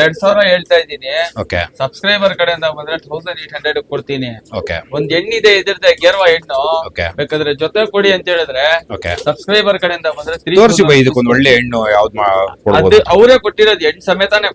ಎರಡ್ ಸಾವಿರ ಹೇಳ್ತಾ ಇದ್ದೀನಿ. ಓಕೆ. ಸಬ್ಸ್ಕ್ರೈಬರ್ ಕಡೆಯಿಂದ ಬಂದ್ರೆ ತೌಸಂಡ್ ಏಟ್ ಹಂಡ್ರೆಡ್ ಕೊಡ್ತೀನಿ. ಓಕೆ. ಒಂದ್ ಹೆಣ್ಣಿದೆ ಇದ್ರದ ಗೇರ್ವಾ ಹೆಣ್ಣು. ಬೇಕಾದ್ರೆ ಜೊತೆ ಕೊಡಿ ಅಂತ ಹೇಳಿದ್ರೆ ಓಕೆ. ಸಬ್ಸ್ಕ್ರೈಬರ್ ಕಡೆಯಿಂದ ಬಂದ್ರೆ ತ್ರೀ ತೋರಿಸಿ ಬೈ ಇದಕ್ಕೊಂದು ಒಳ್ಳೆ ಹೆಣ್ಣು ಯಾವ್ದು ಅದು ಅವರೇ ಕೊಟ್ಟಿರೋದು ಹೆಣ್ಣು ಸಮೇತಾನೇ